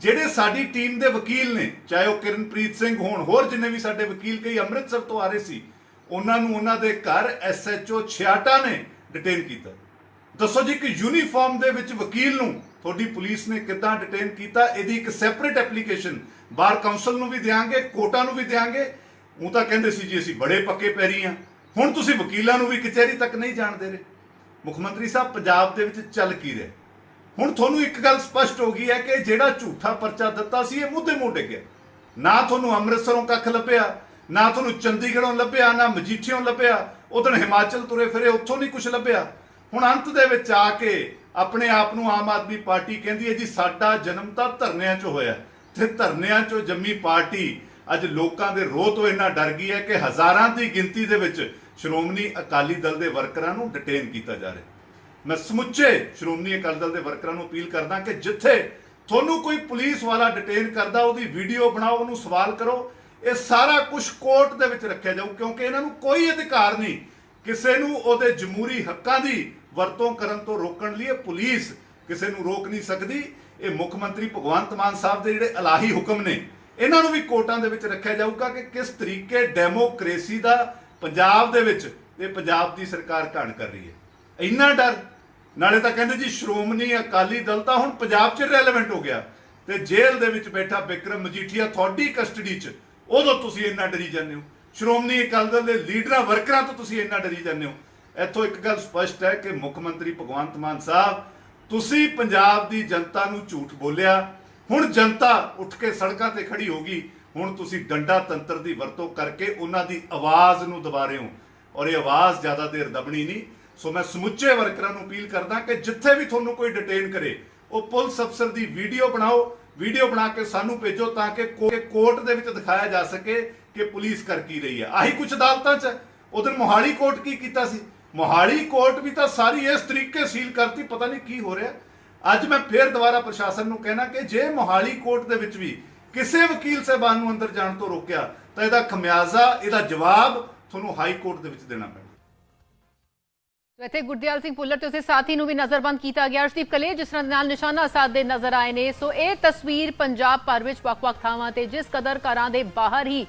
ਜਿਹੜੇ ਸਾਡੀ ਟੀਮ ਦੇ ਵਕੀਲ ਨੇ, ਚਾਹੇ ਉਹ ਕਿਰਨਪ੍ਰੀਤ ਸਿੰਘ ਹੋਣ, ਹੋਰ ਜਿੰਨੇ ਵੀ ਸਾਡੇ ਵਕੀਲ ਕਈ ਅੰਮ੍ਰਿਤਸਰ ਤੋਂ ਆ ਰਹੇ ਸੀ, ਉਹਨਾਂ ਨੂੰ ਉਹਨਾਂ ਦੇ ਘਰ ਐਸਐਚਓ ਛਿਆਟਾ ਨੇ ਡਿਟੇਨ ਕੀਤਾ। ਦੱਸੋ ਜੀ ਕਿ ਯੂਨੀਫਾਰਮ ਦੇ ਵਿੱਚ ਵਕੀਲ ਨੂੰ ਤੁਹਾਡੀ ਪੁਲਿਸ ਨੇ ਕਿੱਦਾਂ ਡਿਟੇਨ ਕੀਤਾ? ਇਹਦੀ ਇੱਕ ਸੈਪਰੇਟ ਐਪਲੀਕੇਸ਼ਨ ਬਾਰ ਕਾਉਂਸਲ ਨੂੰ ਵੀ ਦਿਆਂਗੇ, ਕੋਰਟਾਂ ਨੂੰ ਵੀ ਦਿਆਂਗੇ ਉਹ ਤਾਂ ਕਹਿੰਦੇ ਸੀ ਜੀ ਅਸੀਂ ਬੜੇ ਪੱਕੇ ਪੈਰੀ ਆ। ਹੁਣ ਤੁਸੀਂ ਵਕੀਲਾਂ ਨੂੰ ਵੀ ਕਚਹਿਰੀ ਤੱਕ ਨਹੀਂ ਜਾਣ ਦੇ ਰਹੇ। ਮੁੱਖ ਮੰਤਰੀ ਸਾਹਿਬ, ਪੰਜਾਬ ਦੇ ਵਿੱਚ ਚੱਲ ਕੀ ਰਿਹਾ? ਹੁਣ ਤੁਹਾਨੂੰ ਇੱਕ ਗੱਲ ਸਪਸ਼ਟ ਹੋ ਗਈ ਹੈ ਕਿ ਜਿਹੜਾ ਝੂਠਾ ਪਰਚਾ ਦਿੱਤਾ ਸੀ, ਇਹ ਮੁੱਦੇ ਮੋਢੇ ਗਿਆ। ਨਾ ਤੁਹਾਨੂੰ ਅੰਮ੍ਰਿਤਸਰੋਂ ਕੱਖ ਲੱਭਿਆ, ਨਾ ਤੁਹਾਨੂੰ ਚੰਡੀਗੜ੍ਹੋਂ ਲੱਭਿਆ, ਨਾ ਮਜੀਠੀਓਂ ਲੱਭਿਆ। ਉਦੋਂ ਹਿਮਾਚਲ ਤੁਰੇ ਫਿਰੇ, ਉੱਥੋਂ ਨਹੀਂ ਕੁਝ ਲੱਭਿਆ। ਹੁਣ ਅੰਤ ਦੇ ਵਿੱਚ ਆ ਕੇ ਆਪਣੇ ਆਪ ਨੂੰ ਆਮ ਆਦਮੀ ਪਾਰਟੀ ਕਹਿੰਦੀ ਹੈ ਜੀ, ਸਾਡਾ ਜਨਮ ਤਾਂ ਧਰਨਿਆਂ 'ਚ ਹੋਇਆ ਤੇ ਧਰਨਿਆਂ 'ਚੋਂ ਜੰਮੀ ਪਾਰਟੀ ਅੱਜ ਲੋਕਾਂ ਦੇ ਰੋਹ ਤੋਂ ਇੰਨਾ ਡਰ ਗਈ ਹੈ ਕਿ ਹਜ਼ਾਰਾਂ ਦੀ ਗਿਣਤੀ ਦੇ ਵਿੱਚ ਸ਼੍ਰੋਮਣੀ ਅਕਾਲੀ ਦਲ ਦੇ ਵਰਕਰਾਂ ਨੂੰ ਡਿਟੇਨ ਕੀਤਾ ਜਾ ਰਿਹਾ ਮੈਂ ਸਮੁੱਚੇ ਸ਼੍ਰੋਮਣੀ ਅਕਾਲੀ ਦਲ ਦੇ ਵਰਕਰਾਂ ਨੂੰ ਅਪੀਲ ਕਰਦਾ ਕਿ ਜਿੱਥੇ ਤੁਹਾਨੂੰ ਕੋਈ ਪੁਲਿਸ ਵਾਲਾ ਡਿਟੇਨ ਕਰਦਾ, ਉਹਦੀ ਵੀਡੀਓ ਬਣਾਓ, ਉਹਨੂੰ ਸਵਾਲ ਕਰੋ, ਇਹ ਸਾਰਾ ਕੁਝ ਕੋਰਟ ਦੇ ਵਿੱਚ ਰੱਖਿਆ ਜਾਊ, ਕਿਉਂਕਿ ਇਹਨਾਂ ਨੂੰ ਕੋਈ ਅਧਿਕਾਰ ਨਹੀਂ। ਕਿਸੇ ਨੂੰ ਉਹਦੇ ਜਮਹੂਰੀ ਹੱਕਾਂ ਦੀ ਵਰਤੋਂ ਕਰਨ ਤੋਂ ਰੋਕਣ ਲਈ ਇਹ ਪੁਲਿਸ ਕਿਸੇ ਨੂੰ ਰੋਕ ਨਹੀਂ ਸਕਦੀ। ਇਹ ਮੁੱਖ ਮੰਤਰੀ ਭਗਵੰਤ ਮਾਨ ਸਾਹਿਬ ਦੇ ਜਿਹੜੇ ਇਲਾਹੀ ਹੁਕਮ ਨੇ ਇਹਨਾਂ ਨੂੰ ਵੀ ਕੋਰਟਾਂ ਦੇ ਵਿੱਚ ਰੱਖਿਆ ਜਾਊਗਾ ਕਿ ਕਿਸ ਤਰੀਕੇ ਡੈਮੋਕ੍ਰੇਸੀ ਦਾ ਪੰਜਾਬ ਦੇ ਵਿੱਚ ਇਹ ਪੰਜਾਬ ਦੀ ਸਰਕਾਰ ਘਾਣ ਕਰ ਰਹੀ ਹੈ। ਇੰਨਾ ਡਰ। ਨਾਲੇ ਤਾਂ ਕਹਿੰਦੇ ਜੀ, ਸ਼੍ਰੋਮਣੀ ਅਕਾਲੀ ਦਲ ਤਾਂ ਹੁਣ ਪੰਜਾਬ 'ਚ ਰੈਲੇਵੈਂਟ ਹੋ ਗਿਆ। ਤੇ ਜੇਲ੍ਹ ਦੇ ਵਿੱਚ ਬੈਠਾ ਬਿਕਰਮ ਮਜੀਠੀਆ ਤੁਹਾਡੀ ਕਸਟਡੀ 'ਚ, ਉਦੋਂ ਤੁਸੀਂ ਇੰਨਾ ਡਰੀ ਜਾਂਦੇ ਹੋ। ਸ਼੍ਰੋਮਣੀ ਅਕਾਲੀ ਦਲ ਦੇ ਲੀਡਰਾਂ, ਵਰਕਰਾਂ ਤੋਂ ਤੁਸੀਂ ਇੰਨਾ ਡਰੀ ਜਾਂਦੇ ਹੋ। ਇੱਥੋਂ ਇੱਕ ਗੱਲ ਸਪਸ਼ਟ ਹੈ ਕਿ ਮੁੱਖ ਮੰਤਰੀ ਭਗਵੰਤ ਮਾਨ ਸਾਹਿਬ, ਤੁਸੀਂ ਪੰਜਾਬ ਦੀ ਜਨਤਾ ਨੂੰ ਝੂਠ ਬੋਲਿਆ ਹੁਣ ਜਨਤਾ ਉੱਠ ਕੇ ਸੜਕਾਂ ਤੇ ਖੜੀ ਹੋ ਗਈ ਹੁਣ ਤੁਸੀਂ ਡੰਡਾ ਤੰਤਰ ਦੀ ਵਰਤੋਂ ਕਰਕੇ ਉਹਨਾਂ ਦੀ ਆਵਾਜ਼ ਨੂੰ ਦਬਾ ਰਹੇ ਹੋ। ਔਰ ਇਹ ਆਵਾਜ਼ ਜ਼ਿਆਦਾ ਦੇਰ ਦਬਣੀ ਨਹੀਂ। ਸੋ ਮੈਂ ਸਮੁੱਚੇ ਵਰਕਰਾਂ ਨੂੰ ਅਪੀਲ ਕਰਦਾ ਕਿ ਜਿੱਥੇ ਵੀ ਤੁਹਾਨੂੰ ਕੋਈ ਡਿਟੇਨ ਕਰੇ, ਉਹ ਪੁਲਿਸ ਅਫਸਰ ਦੀ ਵੀਡੀਓ ਬਣਾਓ। ਵੀਡੀਓ ਬਣਾ ਕੇ ਸਾਨੂੰ ਭੇਜੋ ਤਾਂ ਕਿ ਕੋ- ਕਿ ਕੋਰਟ ਦੇ ਵਿੱਚ ਦਿਖਾਇਆ ਜਾ ਸਕੇ ਕਿ ਪੁਲਿਸ ਕਰ ਕੀ ਰਹੀ ਹੈ। ਆਹੀ ਕੁਝ ਅਦਾਲਤਾਂ 'ਚ ਉਧਰ ਮੋਹਾਲੀ ਕੋਰਟ ਕੀ ਕੀਤਾ ਸੀ? ਮੋਹਾਲੀ ਕੋਰਟ ਵੀ ਤਾਂ ਸਾਰੀ ਇਸ ਤਰੀਕੇ ਸੀਲ ਕਰਤੀ, ਪਤਾ ਨਹੀਂ ਕੀ ਹੋ ਰਿਹਾ। ਅੱਜ ਮੈਂ ਫੇਰ ਦੁਬਾਰਾ ਪ੍ਰਸ਼ਾਸਨ ਨੂੰ ਕਹਿਣਾ ਕਿ ਜੇ ਮੋਹਾਲੀ ਕੋਰਟ ਦੇ ਵਿੱਚ ਵੀ ਕਿਸੇ ਵਕੀਲ ਸਾਹਿਬਾਨ ਨੂੰ ਅੰਦਰ ਜਾਣ ਤੋਂ ਰੋਕਿਆ, ਤਾਂ ਇਹਦਾ ਖਮਿਆਜ਼ਾ, ਇਹਦਾ ਜਵਾਬ ਤੁਹਾਨੂੰ ਹਾਈ ਕੋਰਟ ਦੇ ਵਿੱਚ ਦੇਣਾ ਪੈਣਾ। ਇੱਥੇ ਗੁਰਦਿਆਲ ਸਿੰਘ ਭੁੱਲਰ ਤੇ ਉਸਦੇ ਸਾਥੀ ਨੂੰ ਵੀ ਨਜ਼ਰਬੰਦ ਕੀਤਾ ਗਿਆ। ਅਰਸ਼ਦੀਪ ਕਲੇ, ਜਿਸ ਤਰ੍ਹਾਂ ਦੇ ਨਾਲ ਨਿਸ਼ਾਨਾ ਸਾਧਦੇ ਨਜ਼ਰ ਆਏ ਨੇ। ਸੋ ਇਹ ਤਸਵੀਰ ਪੰਜਾਬ ਭਰ ਵਿੱਚ ਵੱਖ-ਵੱਖ ਥਾਵਾਂ ਤੇ, ਜਿਸ ਕਦਰ ਘਰਾਂ ਦੇ ਬਾਹਰ ਹੀ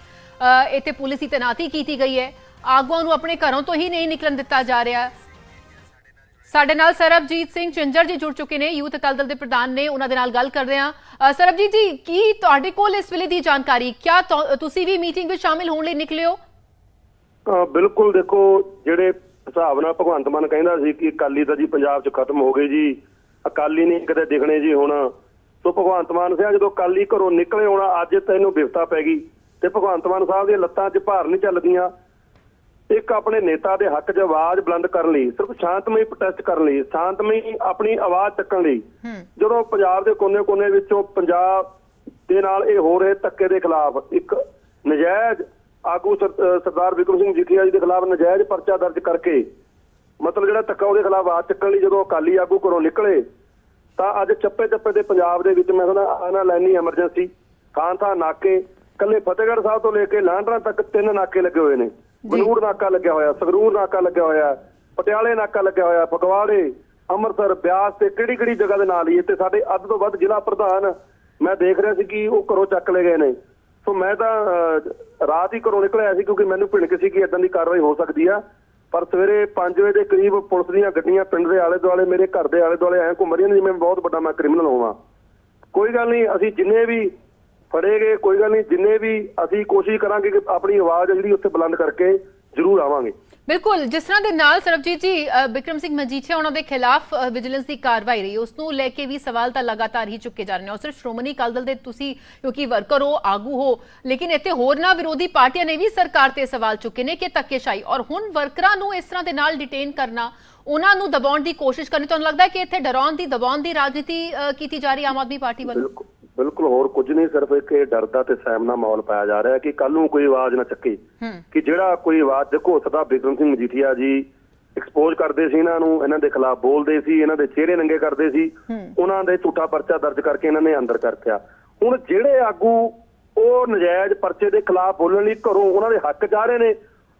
ਇੱਥੇ ਪੁਲਿਸ ਦੀ ਤੈਨਾਤੀ ਕੀਤੀ ਗਈ ਹੈ। ਆਗੂਆਂ ਨੂੰ ਆਪਣੇ ਘਰੋਂ ਤੋਂ ਹੀ ਨਹੀਂ ਨਿਕਲਣ ਦਿੱਤਾ ਜਾ ਰਿਹਾ। ਸਾਡੇ ਨਾਲ ਸਰਬਜੀਤ ਸਿੰਘ ਚੰਜਰ ਜੀ ਜੁੜ ਚੁੱਕੇ ਨੇ, ਯੂਥ ਅਕਾਲੀ ਦਲ ਦੇ ਪ੍ਰਧਾਨ ਨੇ, ਉਹਨਾਂ ਦੇ ਨਾਲ ਗੱਲ ਕਰਦੇ ਹਾਂ। ਸਰਬਜੀਤ ਜੀ, ਕੀ ਤੁਹਾਡੇ ਕੋਲ ਇਸ ਵੇਲੇ ਦੀ ਜਾਣਕਾਰੀ? ਕਿਆ ਤੁਸੀਂ ਵੀ ਮੀਟਿੰਗ ਵਿੱਚ ਸ਼ਾਮਿਲ ਹੋਣ ਲਈ ਨਿਕਲੇ ਹੋ? ਬਿਲਕੁਲ ਦੇਖੋ, ਜਿਹੜੇ ਹਿਸਾਬ ਨਾਲ ਭਗਵੰਤ ਮਾਨ ਕਹਿੰਦਾ ਸੀ ਕਿ ਅਕਾਲੀ ਦਾ ਜੀ ਪੰਜਾਬ 'ਚ ਖਤਮ ਹੋ ਗਏ ਜੀ, ਅਕਾਲੀ ਨਹੀਂ ਕਦੇ ਦਿਖਣੇ ਜੀ ਹੁਣ। ਸੋ ਭਗਵੰਤ ਮਾਨ ਸਿਆ ਜਦੋਂ ਅਕਾਲੀ ਘਰੋਂ ਨਿਕਲੇ ਹੋਣਾ, ਅੱਜ ਤੈਨੂੰ ਬਿਫਤਾ ਪੈ ਗਈ। ਤੇ ਭਗਵੰਤ ਮਾਨ ਸਾਹਿਬ ਦੀਆਂ ਲੱਤਾਂ 'ਚ ਭਾਰ ਨਹੀਂ ਚੱਲਦੀਆਂ। ਇੱਕ ਆਪਣੇ ਨੇਤਾ ਦੇ ਹੱਕ 'ਚ ਆਵਾਜ਼ ਬੁਲੰਦ ਕਰਨ ਲਈ ਸਿਰਫ ਸ਼ਾਂਤਮਈ ਪ੍ਰੋਟੈਸਟ ਕਰਨ ਲਈ ਸ਼ਾਂਤਮਈ ਆਪਣੀ ਆਵਾਜ਼ ਚੱਕਣ ਲਈ। ਜਦੋਂ ਪੰਜਾਬ ਦੇ ਕੋਨੇ-ਕੋਨੇ ਵਿੱਚੋਂ ਪੰਜਾਬ ਦੇ ਨਾਲ ਇਹ ਹੋ ਰਹੇ ਧੱਕੇ ਦੇ ਖਿਲਾਫ ਇੱਕ ਨਜਾਇਜ਼ ਆਗੂ ਸਰਦਾਰ ਵਿਕਰਮ ਸਿੰਘ ਜੀਠੀਆ ਜੀ ਦੇ ਖਿਲਾਫ ਨਜਾਇਜ਼ ਪਰਚਾ ਦਰਜ ਕਰਕੇ ਮਤਲਬ ਜਿਹੜਾ ਧੱਕਾ ਉਹਦੇ ਖਿਲਾਫ ਆਵਾਜ਼ ਚੱਕਣ ਲਈ ਜਦੋਂ ਅਕਾਲੀ ਆਗੂ ਘਰੋਂ ਨਿਕਲੇ ਤਾਂ ਅੱਜ ਚੱਪੇ ਚੱਪੇ ਦੇ ਪੰਜਾਬ ਦੇ ਵਿੱਚ ਮੈਂ ਕਹਿੰਦਾ ਆਨਾ ਲੈਣੀ ਐਮਰਜੈਂਸੀ ਥਾਂ ਥਾਂ ਨਾਕੇ ਕੱਲੇ ਫਤਿਹਗੜ੍ਹ ਸਾਹਿਬ ਤੋਂ ਲੈ ਕੇ ਲਾਂਡਰਾਂ ਤੱਕ ਤਿੰਨ ਨਾਕੇ ਲੱਗੇ ਹੋਏ ਨੇ। ਬਨੂੜ ਨਾਕਾ ਲੱਗਿਆ ਹੋਇਆ, ਸੰਗਰੂਰ ਨਾਕਾ ਲੱਗਿਆ ਹੋਇਆ, ਪਟਿਆਲੇ ਨਾਕਾ ਲੱਗਿਆ ਹੋਇਆ, ਫਗਵਾੜੇ, ਅੰਮ੍ਰਿਤਸਰ, ਬਿਆਸ ਤੇ ਕਿਹੜੀ ਕਿਹੜੀ ਜਗ੍ਹਾ ਦੇ ਨਾਲ ਹੀ ਇੱਥੇ ਸਾਡੇ ਅੱਧ ਤੋਂ ਵੱਧ ਜ਼ਿਲ੍ਹਾ ਪ੍ਰਧਾਨ ਮੈਂ ਦੇਖ ਰਿਹਾ ਸੀ ਕਿ ਉਹ ਘਰੋਂ ਚੱਕ ਲਏ ਗਏ ਨੇ। ਸੋ ਮੈਂ ਤਾਂ ਰਾਤ ਹੀ ਘਰੋਂ ਨਿਕਲਿਆ ਸੀ ਕਿਉਂਕਿ ਮੈਨੂੰ ਭਿਣਕ ਸੀ ਕਿ ਇਦਾਂ ਦੀ ਕਾਰਵਾਈ ਹੋ ਸਕਦੀ ਆ। ਪਰ ਸਵੇਰੇ 5 ਵਜੇ ਦੇ ਕਰੀਬ ਪੁਲਿਸ ਦੀਆਂ ਗੱਡੀਆਂ ਪਿੰਡ ਦੇ ਆਲੇ ਦੁਆਲੇ ਮੇਰੇ ਘਰ ਦੇ ਆਲੇ ਦੁਆਲੇ ਐ ਘੁੰਮ ਰਹੀਆਂ ਨੇ ਜਿਵੇਂ ਬਹੁਤ ਵੱਡਾ ਮੈਂ ਕ੍ਰਿਮੀਨਲ ਹੋਵਾਂ। ਕੋਈ ਗੱਲ ਨਹੀਂ, ਅਸੀਂ ਜਿੰਨੇ ਵੀ ਫੜੇ ਗਏ ਕੋਈ ਗੱਲ ਨਹੀਂ ਜਿੰਨੇ ਵੀ ਅਸੀਂ ਕੋਸ਼ਿਸ਼ ਕਰਾਂਗੇ ਕਿ ਆਪਣੀ ਆਵਾਜ਼ ਜਿਹੜੀ ਉੱਥੇ ਬੁਲੰਦ ਕਰਕੇ ਜ਼ਰੂਰ ਆਵਾਂਗੇ। ਬਿਲਕੁਲ ਜਿਸ ਤਰ੍ਹਾਂ ਦੇ ਨਾਲ ਸਰਬਜੀਤ ਜੀ ਅ, ਬਿਕਰਮ ਸਿੰਘ ਮਜੀਠੀਆ ਉਹਨਾਂ ਦੇ ਖਿਲਾਫ ਵਿਜੀਲੈਂਸ ਦੀ ਕਾਰਵਾਈ ਰਹੀ। ਉਸ ਨੂੰ ਲੈ ਕੇ ਵੀ ਸਵਾਲ ਤਾਂ ਲਗਾਤਾਰ ਹੀ ਚੁੱਕੇ ਜਾ ਰਹੇ ਨੇ। ਔਰ ਸਿਰਫ ਸ਼੍ਰੋਮਣੀ ਅਕਾਲੀ ਦਲ ਦੇ ਤੁਸੀਂ ਕਿਉਂਕਿ ਵਰਕਰ ਹੋ ਆਗੂ ਹੋ ਲੇਕਿਨ ਇੱਥੇ ਹੋਰਨਾਂ ਵਿਰੋਧੀ ਪਾਰਟੀਆਂ ਨੇ ਵੀ ਸਰਕਾਰ ਤੇ ਸਵਾਲ ਚੁੱਕੇ ਨੇ ਕਿ ਧੱਕੇਸ਼ਾਹੀ। ਔਰ ਹੁਣ ਵਰਕਰਾਂ ਨੂੰ ਇਸ ਤਰ੍ਹਾਂ ਦੇ ਨਾਲ ਡਿਟੇਨ ਕਰਨਾ ਉਹਨਾਂ ਨੂੰ ਦਬਾਉਣ ਦੀ ਕੋਸ਼ਿਸ਼ ਕਰਨੀ ਤੁਹਾਨੂੰ ਲੱਗਦਾ ਹੈ ਕਿ ਇੱਥੇ ਡਰਾਉਣ ਦੀ ਦਬਾਉਣ ਦੀ ਰਾਜਨੀਤੀ ਕੀਤੀ ਜਾ ਰਹੀ ਆਮ ਆਦਮੀ ਪਾਰਟੀ ਵੱਲੋਂ? ਬਿਲਕੁਲ ਹੋਰ ਕੁਝ ਨਹੀਂ ਸਿਰਫ ਇੱਕ ਇਹ ਡਰਦਾ ਤੇ ਸਹਿਮਨਾ ਮਾਹੌਲ ਪਾਇਆ ਜਾ ਰਿਹਾ ਕਿ ਕੱਲ ਨੂੰ ਕੋਈ ਆਵਾਜ਼ ਨਾ ਚੱਕੇ। ਕਿ ਜਿਹੜਾ ਕੋਈ ਆਵਾਜ਼ ਦੇਖੋ ਸਦਾ ਬਿਕਰਮ ਸਿੰਘ ਮਜੀਠੀਆ ਜੀ ਐਕਸਪੋਜ਼ ਕਰਦੇ ਸੀ ਇਹਨਾਂ ਨੂੰ ਇਹਨਾਂ ਦੇ ਖਿਲਾਫ ਬੋਲਦੇ ਸੀ ਇਹਨਾਂ ਦੇ ਚਿਹਰੇ ਨੰਗੇ ਕਰਦੇ ਸੀ। ਉਹਨਾਂ ਦੇ ਝੂਠਾ ਪਰਚਾ ਦਰਜ ਕਰਕੇ ਇਹਨਾਂ ਨੇ ਅੰਦਰ ਕਰਤਿਆ ਹੁਣ ਜਿਹੜੇ ਆਗੂ ਉਹ ਨਜਾਇਜ਼ ਪਰਚੇ ਦੇ ਖਿਲਾਫ ਬੋਲਣ ਲਈ ਘਰੋਂ ਉਹਨਾਂ ਦੇ ਹੱਕ ਜਾ ਰਹੇ ਨੇ।